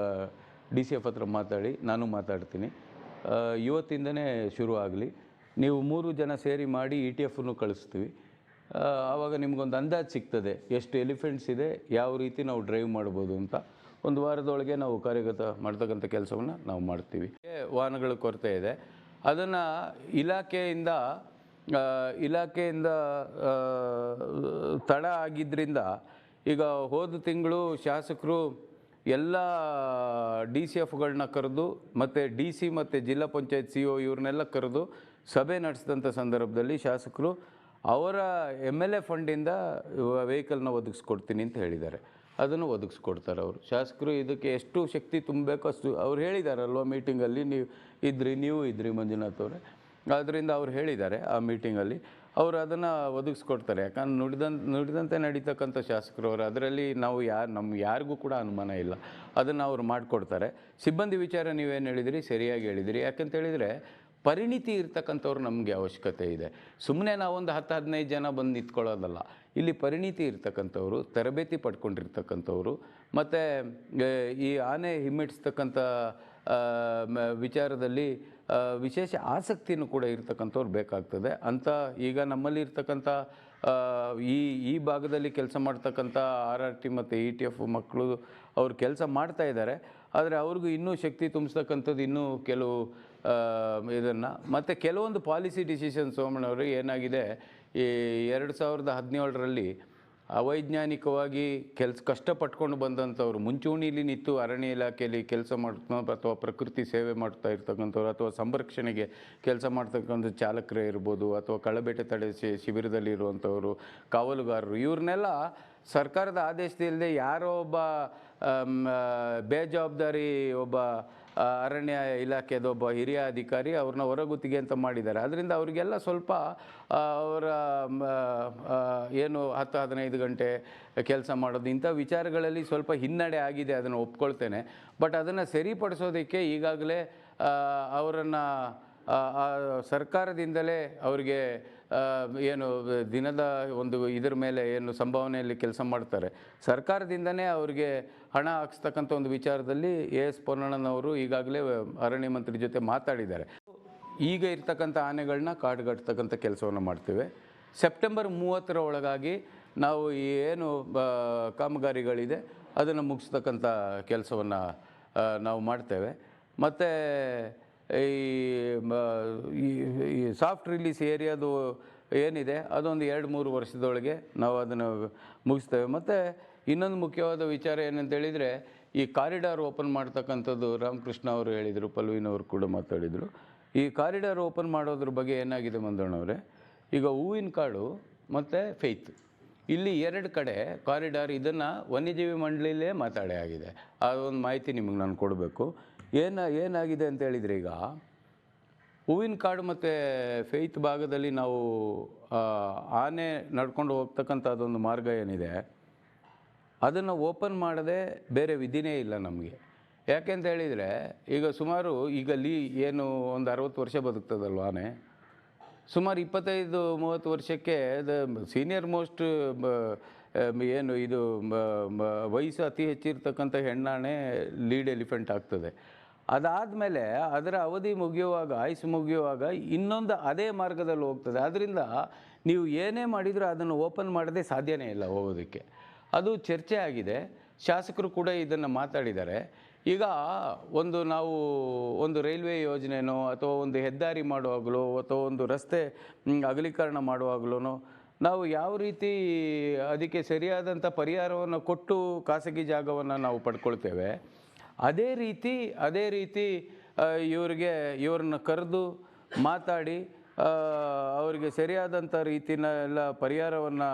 ಡಿ ಸಿ ಎಫ್ ಹತ್ರ ಮಾತಾಡಿ, ನಾನು ಮಾತಾಡ್ತೀನಿ. ಇವತ್ತಿಂದನೇ ಶುರು ಆಗಲಿ ನೀವು ಮೂರು ಜನ ಸೇರಿ ಮಾಡಿ ಇ ಟಿ ಎಫನ್ನು ಕಳಿಸ್ತೀವಿ. ಆವಾಗ ನಿಮಗೊಂದು ಅಂದಾಜು ಸಿಗ್ತದೆ. ಎಷ್ಟು ಎಲಿಫೆಂಟ್ಸ್ ಇದೆ, ಯಾವ ರೀತಿ ನಾವು ಡ್ರೈವ್ ಮಾಡ್ಬೋದು ಅಂತ. ಒಂದು ವಾರದೊಳಗೆ ನಾವು ಕಾರ್ಯಗತ ಮಾಡ್ತಕ್ಕಂಥ ಕೆಲಸವನ್ನು ನಾವು ಮಾಡ್ತೀವಿ. ವಾಹನಗಳ ಕೊರತೆ ಇದೆ. ಅದನ್ನು ಇಲಾಖೆಯಿಂದ ಇಲಾಖೆಯಿಂದ ತಡ ಆಗಿದ್ದರಿಂದ ಈಗ ಹೋದ ತಿಂಗಳು ಶಾಸಕರು ಎಲ್ಲ ಡಿ ಸಿ ಎಫ್ಗಳನ್ನ ಕರೆದು ಮತ್ತು ಡಿ ಸಿ ಮತ್ತು ಜಿಲ್ಲಾ ಪಂಚಾಯತ್ ಸಿ ಒ ಇವ್ರನ್ನೆಲ್ಲ ಕರೆದು ಸಭೆ ನಡೆಸಿದಂಥ ಸಂದರ್ಭದಲ್ಲಿ ಶಾಸಕರು ಅವರ ಎಂ ಎಲ್ ಎ ಫಂಡಿಂದ ವೆಹಿಕಲ್ನ ಒದಗಿಸ್ಕೊಡ್ತೀನಿ ಅಂತ ಹೇಳಿದ್ದಾರೆ. ಅದನ್ನು ಒದಗಿಸ್ಕೊಡ್ತಾರೆ ಅವರು. ಶಾಸಕರು ಇದಕ್ಕೆ ಎಷ್ಟು ಶಕ್ತಿ ತುಂಬಬೇಕು ಅಷ್ಟು ಅವ್ರು ಹೇಳಿದಾರಲ್ವ ಮೀಟಿಂಗಲ್ಲಿ ನೀವು ಇದ್ರಿ ನೀವು ಇದ್ರಿ ಮಂಜುನಾಥ್ ಅವರೇ. ಆದ್ದರಿಂದ ಅವ್ರು ಹೇಳಿದ್ದಾರೆ ಆ ಮೀಟಿಂಗಲ್ಲಿ ಅವರು ಅದನ್ನು ಒದಗಿಸ್ಕೊಡ್ತಾರೆ. ಯಾಕಂದ್ರೆ ನುಡಿದಂತ, ನುಡಿದಂತೆ ನಡೀತಕ್ಕಂಥ ಶಾಸಕರು ಅವರು. ಅದರಲ್ಲಿ ನಾವು ಯಾರು ನಮ್ಮ ಯಾರಿಗೂ ಕೂಡ ಅನುಮಾನ ಇಲ್ಲ. ಅದನ್ನು ಅವ್ರು ಮಾಡಿಕೊಡ್ತಾರೆ. ಸಿಬ್ಬಂದಿ ವಿಚಾರ ನೀವೇನು ಹೇಳಿದಿರಿ? ಸರಿಯಾಗಿ ಹೇಳಿದಿರಿ. ಯಾಕಂತ ಹೇಳಿದರೆ ಪರಿಣಿತಿ ಇರ್ತಕ್ಕಂಥವ್ರು ನಮಗೆ ಅವಶ್ಯಕತೆ ಇದೆ. ಸುಮ್ಮನೆ ನಾವೊಂದು ಹತ್ತು, ಹದಿನೈದು ಜನ ಬಂದು ನಿಂತ್ಕೊಳ್ಳೋದಲ್ಲ. ಇಲ್ಲಿ ಪರಿಣಿತಿ ಇರ್ತಕ್ಕಂಥವ್ರು, ತರಬೇತಿ ಪಡ್ಕೊಂಡಿರ್ತಕ್ಕಂಥವ್ರು, ಮತ್ತು ಈ ಆನೆ ಹಿಮ್ಮೆಟ್ಟಿಸ್ತಕ್ಕಂಥ ವಿಚಾರದಲ್ಲಿ ವಿಶೇಷ ಆಸಕ್ತಿನೂ ಕೂಡ ಇರ್ತಕ್ಕಂಥವ್ರು ಬೇಕಾಗ್ತದೆ. ಅಂತ ಈಗ ನಮ್ಮಲ್ಲಿ ಇರ್ತಕ್ಕಂಥ ಈ ಈ ಭಾಗದಲ್ಲಿ ಕೆಲಸ ಮಾಡ್ತಕ್ಕಂಥ ಆರ್ ಆರ್ ಟಿ ಮತ್ತು ಇ ಟಿ ಎಫ್ ಮಕ್ಕಳು ಅವ್ರು ಕೆಲಸ ಮಾಡ್ತಾ ಇದ್ದಾರೆ. ಆದರೆ ಅವ್ರಿಗೂ ಇನ್ನೂ ಶಕ್ತಿ ತುಂಬಿಸ್ತಕ್ಕಂಥದ್ದು ಇನ್ನೂ ಕೆಲವು ಇದನ್ನು. ಮತ್ತು ಕೆಲವೊಂದು ಪಾಲಿಸಿ ಡಿಸಿಷನ್ ಸೋಮಣ್ಣವರು ಏನಾಗಿದೆ, ಈ ಎರಡು ಸಾವಿರದ ಹದಿನೇಳರಲ್ಲಿ ಅವೈಜ್ಞಾನಿಕವಾಗಿ ಕೆಲಸ ಕಷ್ಟಪಟ್ಕೊಂಡು ಬಂದಂಥವ್ರು, ಮುಂಚೂಣಿಲಿ ನಿಂತು ಅರಣ್ಯ ಇಲಾಖೆಯಲ್ಲಿ ಕೆಲಸ ಮಾಡ್ತಾ ಅಥವಾ ಪ್ರಕೃತಿ ಸೇವೆ ಮಾಡ್ತಾ ಇರ್ತಕ್ಕಂಥವ್ರು ಅಥವಾ ಸಂರಕ್ಷಣೆಗೆ ಕೆಲಸ ಮಾಡ್ತಕ್ಕಂಥ ಚಾಲಕರೇ ಇರ್ಬೋದು ಅಥವಾ ಕಳಬೇಟೆ ತಡೆ ಶಿಬಿರದಲ್ಲಿ ಇರುವಂಥವರು, ಕಾವಲುಗಾರರು, ಇವ್ರನ್ನೆಲ್ಲ ಸರ್ಕಾರದ ಆದೇಶದಲ್ಲದೆ ಯಾರೋ ಒಬ್ಬ ಬೇಜವಾಬ್ದಾರಿ ಒಬ್ಬ ಅರಣ್ಯ ಇಲಾಖೆದ ಒಬ್ಬ ಹಿರಿಯ ಅಧಿಕಾರಿ ಅವ್ರನ್ನ ಹೊರಗುತ್ತಿಗೆ ಅಂತ ಮಾಡಿದ್ದಾರೆ. ಅದರಿಂದ ಅವರಿಗೆಲ್ಲ ಸ್ವಲ್ಪ ಅವರ ಏನು ಹತ್ತು ಹದಿನೈದು ಗಂಟೆ ಕೆಲಸ ಮಾಡೋದು ಇಂಥ ವಿಚಾರಗಳಲ್ಲಿ ಸ್ವಲ್ಪ ಹಿನ್ನಡೆ ಆಗಿದೆ ಅದನ್ನು ಒಪ್ಕೊಳ್ತೇನೆ. ಬಟ್ ಅದನ್ನು ಸರಿಪಡಿಸೋದಕ್ಕೆ ಈಗಾಗಲೇ ಅವರನ್ನು ಸರ್ಕಾರದಿಂದಲೇ ಅವರಿಗೆ ಏನು ದಿನದ ಒಂದು ಇದ್ರ ಮೇಲೆ ಏನು ಸಂಭಾವನೆಯಲ್ಲಿ ಕೆಲಸ ಮಾಡ್ತಾರೆ. ಸರ್ಕಾರದಿಂದನೇ ಅವರಿಗೆ ಹಣ ಹಾಕ್ಸ್ತಕ್ಕಂಥ ಒಂದು ವಿಚಾರದಲ್ಲಿ ಎ ಎಸ್ ಪೊನ್ನಣ್ಣನವರು ಈಗಾಗಲೇ ಅರಣ್ಯ ಮಂತ್ರಿ ಜೊತೆ ಮಾತಾಡಿದ್ದಾರೆ. ಈಗ ಇರ್ತಕ್ಕಂಥ ಆನೆಗಳನ್ನ ಕಾಡುಗಟ್ಟತಕ್ಕಂಥ ಕೆಲಸವನ್ನು ಮಾಡ್ತೇವೆ. ಸೆಪ್ಟೆಂಬರ್ ಮೂವತ್ತರ ಒಳಗಾಗಿ ನಾವು ಏನು ಕಾಮಗಾರಿಗಳಿದೆ, ಅದನ್ನು ಮುಗಿಸ್ತಕ್ಕಂಥ ಕೆಲಸವನ್ನು ನಾವು ಮಾಡ್ತೇವೆ. ಮತ್ತು ಈ ಈ- ಸಾಫ್ಟ್ ರಿಲೀಸ್ ಏರಿಯಾದು ಏನಿದೆ, ಅದೊಂದು ಎರಡು ಮೂರು ವರ್ಷದೊಳಗೆ ನಾವು ಅದನ್ನು ಮುಗಿಸ್ತೇವೆ. ಮತ್ತು ಇನ್ನೊಂದು ಮುಖ್ಯವಾದ ವಿಚಾರ ಏನಂತ ಹೇಳಿದರೆ, ಈ ಕಾರಿಡಾರ್ ಓಪನ್ ಮಾಡ್ತಕ್ಕಂಥದ್ದು ರಾಮಕೃಷ್ಣ ಅವರು ಹೇಳಿದರು, ಪಲ್ವಿನವರು ಕೂಡ ಮಾತಾಡಿದರು. ಈ ಕಾರಿಡಾರ್ ಓಪನ್ ಮಾಡೋದ್ರ ಬಗ್ಗೆ ಏನಾಗಿದೆ ಮಂದಣ್ಣವರೇ ಈಗ ಹೂವಿನ ಕಾಡು ಮತ್ತು ಫೇತ್ ಇಲ್ಲಿ ಎರಡು ಕಡೆ ಕಾರಿಡಾರ್ ಇದನ್ನು ವನ್ಯಜೀವಿ ಮಂಡಳಿಯಲ್ಲೇ ಮಾತಾಡೇ ಆಗಿದೆ. ಆ ಒಂದು ಮಾಹಿತಿ ನಿಮಗೆ ನಾನು ಕೊಡಬೇಕು. ಏನು, ಏನಾಗಿದೆ ಅಂತ ಹೇಳಿದರೆ ಈಗ, ಹೂವಿನ ಕಾಡು ಮತ್ತು ಫೇತ್ ಭಾಗದಲ್ಲಿ ನಾವು ಆನೆ ನಡ್ಕೊಂಡು ಹೋಗ್ತಕ್ಕಂಥದ್ದೊಂದು ಮಾರ್ಗ ಏನಿದೆ, ಅದನ್ನು ಓಪನ್ ಮಾಡದೆ ಬೇರೆ ವಿಧಿನೇ ಇಲ್ಲ ನಮಗೆ. ಯಾಕೆಂತ ಹೇಳಿದರೆ, ಈಗ ಸುಮಾರು ಈಗ ಲೀ ಏನು ಒಂದು ಅರವತ್ತು ವರ್ಷ ಬದುಕ್ತದಲ್ವ ಆನೆ? ಸುಮಾರು ಇಪ್ಪತ್ತೈದು, ಮೂವತ್ತು ವರ್ಷಕ್ಕೆ ಸೀನಿಯರ್ ಮೋಸ್ಟ್ ಏನು ಇದು ವಯಸ್ಸು ಅತಿ ಹೆಚ್ಚಿರ್ತಕ್ಕಂಥ ಹೆಣ್ಣಾಣೆ ಲೀಡ್ ಎಲಿಫೆಂಟ್ ಆಗ್ತದೆ. ಅದಾದಮೇಲೆ ಅದರ ಅವಧಿ ಮುಗಿಯುವಾಗ ಆಯುಸ್ ಮುಗಿಯುವಾಗ ಇನ್ನೊಂದು ಅದೇ ಮಾರ್ಗದಲ್ಲಿ ಹೋಗ್ತದೆ. ಆದ್ದರಿಂದ ನೀವು ಏನೇ ಮಾಡಿದರೂ ಅದನ್ನು ಓಪನ್ ಮಾಡದೆ ಸಾಧ್ಯನೇ ಇಲ್ಲ ಹೋಗೋದಕ್ಕೆ. ಅದು ಚರ್ಚೆ ಆಗಿದೆ. ಶಾಸಕರು ಕೂಡ ಇದನ್ನು ಮಾತಾಡಿದ್ದಾರೆ. ಈಗ ಒಂದು ನಾವು ಒಂದು ರೈಲ್ವೆ ಯೋಜನೆನೋ ಅಥವಾ ಒಂದು ಹೆದ್ದಾರಿ ಮಾಡುವಾಗಲೋ ಅಥವಾ ಒಂದು ರಸ್ತೆ ಅಗಲೀಕರಣ ಮಾಡುವಾಗಲೂ ನಾವು ಯಾವ ರೀತಿ ಅದಕ್ಕೆ ಸರಿಯಾದಂಥ ಪರಿಹಾರವನ್ನು ಕೊಟ್ಟು ಖಾಸಗಿ ಜಾಗವನ್ನು ನಾವು ಪಡ್ಕೊಳ್ತೇವೆ ಅದೇ ರೀತಿ ಅದೇ ರೀತಿ ಇವರಿಗೆ, ಇವ್ರನ್ನ ಕರೆದು ಮಾತಾಡಿ ಅವರಿಗೆ ಸರಿಯಾದಂಥ ರೀತಿನ ಎಲ್ಲ ಪರಿಹಾರವನ್ನು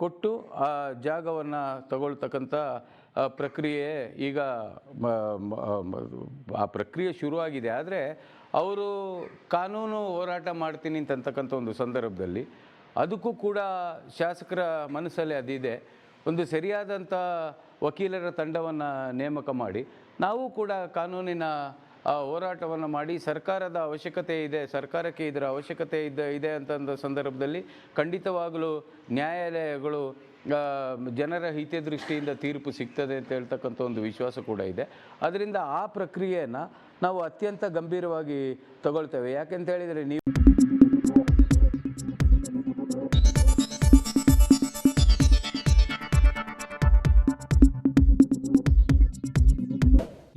ಕೊಟ್ಟು ಆ ಜಾಗವನ್ನು ತಗೊಳ್ತಕ್ಕಂಥ ಪ್ರಕ್ರಿಯೆ ಈಗ ಆ ಪ್ರಕ್ರಿಯೆ ಶುರುವಾಗಿದೆ. ಆದರೆ ಅವರು ಕಾನೂನು ಹೋರಾಟ ಮಾಡ್ತೀನಿ ಅಂತಕ್ಕಂಥ ಒಂದು ಸಂದರ್ಭದಲ್ಲಿ ಅದಕ್ಕೂ ಕೂಡ ಶಾಸಕರ ಮನಸ್ಸಲ್ಲಿ ಅದಿದೆ. ಒಂದು ಸರಿಯಾದಂಥ ವಕೀಲರ ತಂಡವನ್ನು ನೇಮಕ ಮಾಡಿ ನಾವು ಕೂಡ ಕಾನೂನಿನ ಹೋರಾಟವನ್ನು ಮಾಡಿ ಸರ್ಕಾರದ ಅವಶ್ಯಕತೆ ಇದೆ, ಸರ್ಕಾರಕ್ಕೆ ಇದರ ಅವಶ್ಯಕತೆ ಇದೆ ಇದೆ ಅಂತಂದ ಸಂದರ್ಭದಲ್ಲಿ ಖಂಡಿತವಾಗಲೂ ನ್ಯಾಯಾಲಯಗಳು ಜನರ ಹಿತದೃಷ್ಟಿಯಿಂದ ತೀರ್ಪು ಸಿಗ್ತದೆ ಅಂತ ಹೇಳ್ತಕ್ಕಂಥ ಒಂದು ವಿಶ್ವಾಸ ಕೂಡ ಇದೆ. ಅದರಿಂದ ಆ ಪ್ರಕ್ರಿಯೆಯನ್ನು ನಾವು ಅತ್ಯಂತ ಗಂಭೀರವಾಗಿ ತಗೊಳ್ತೇವೆ. ಯಾಕೆಂತ ಹೇಳಿದರೆ ನೀವು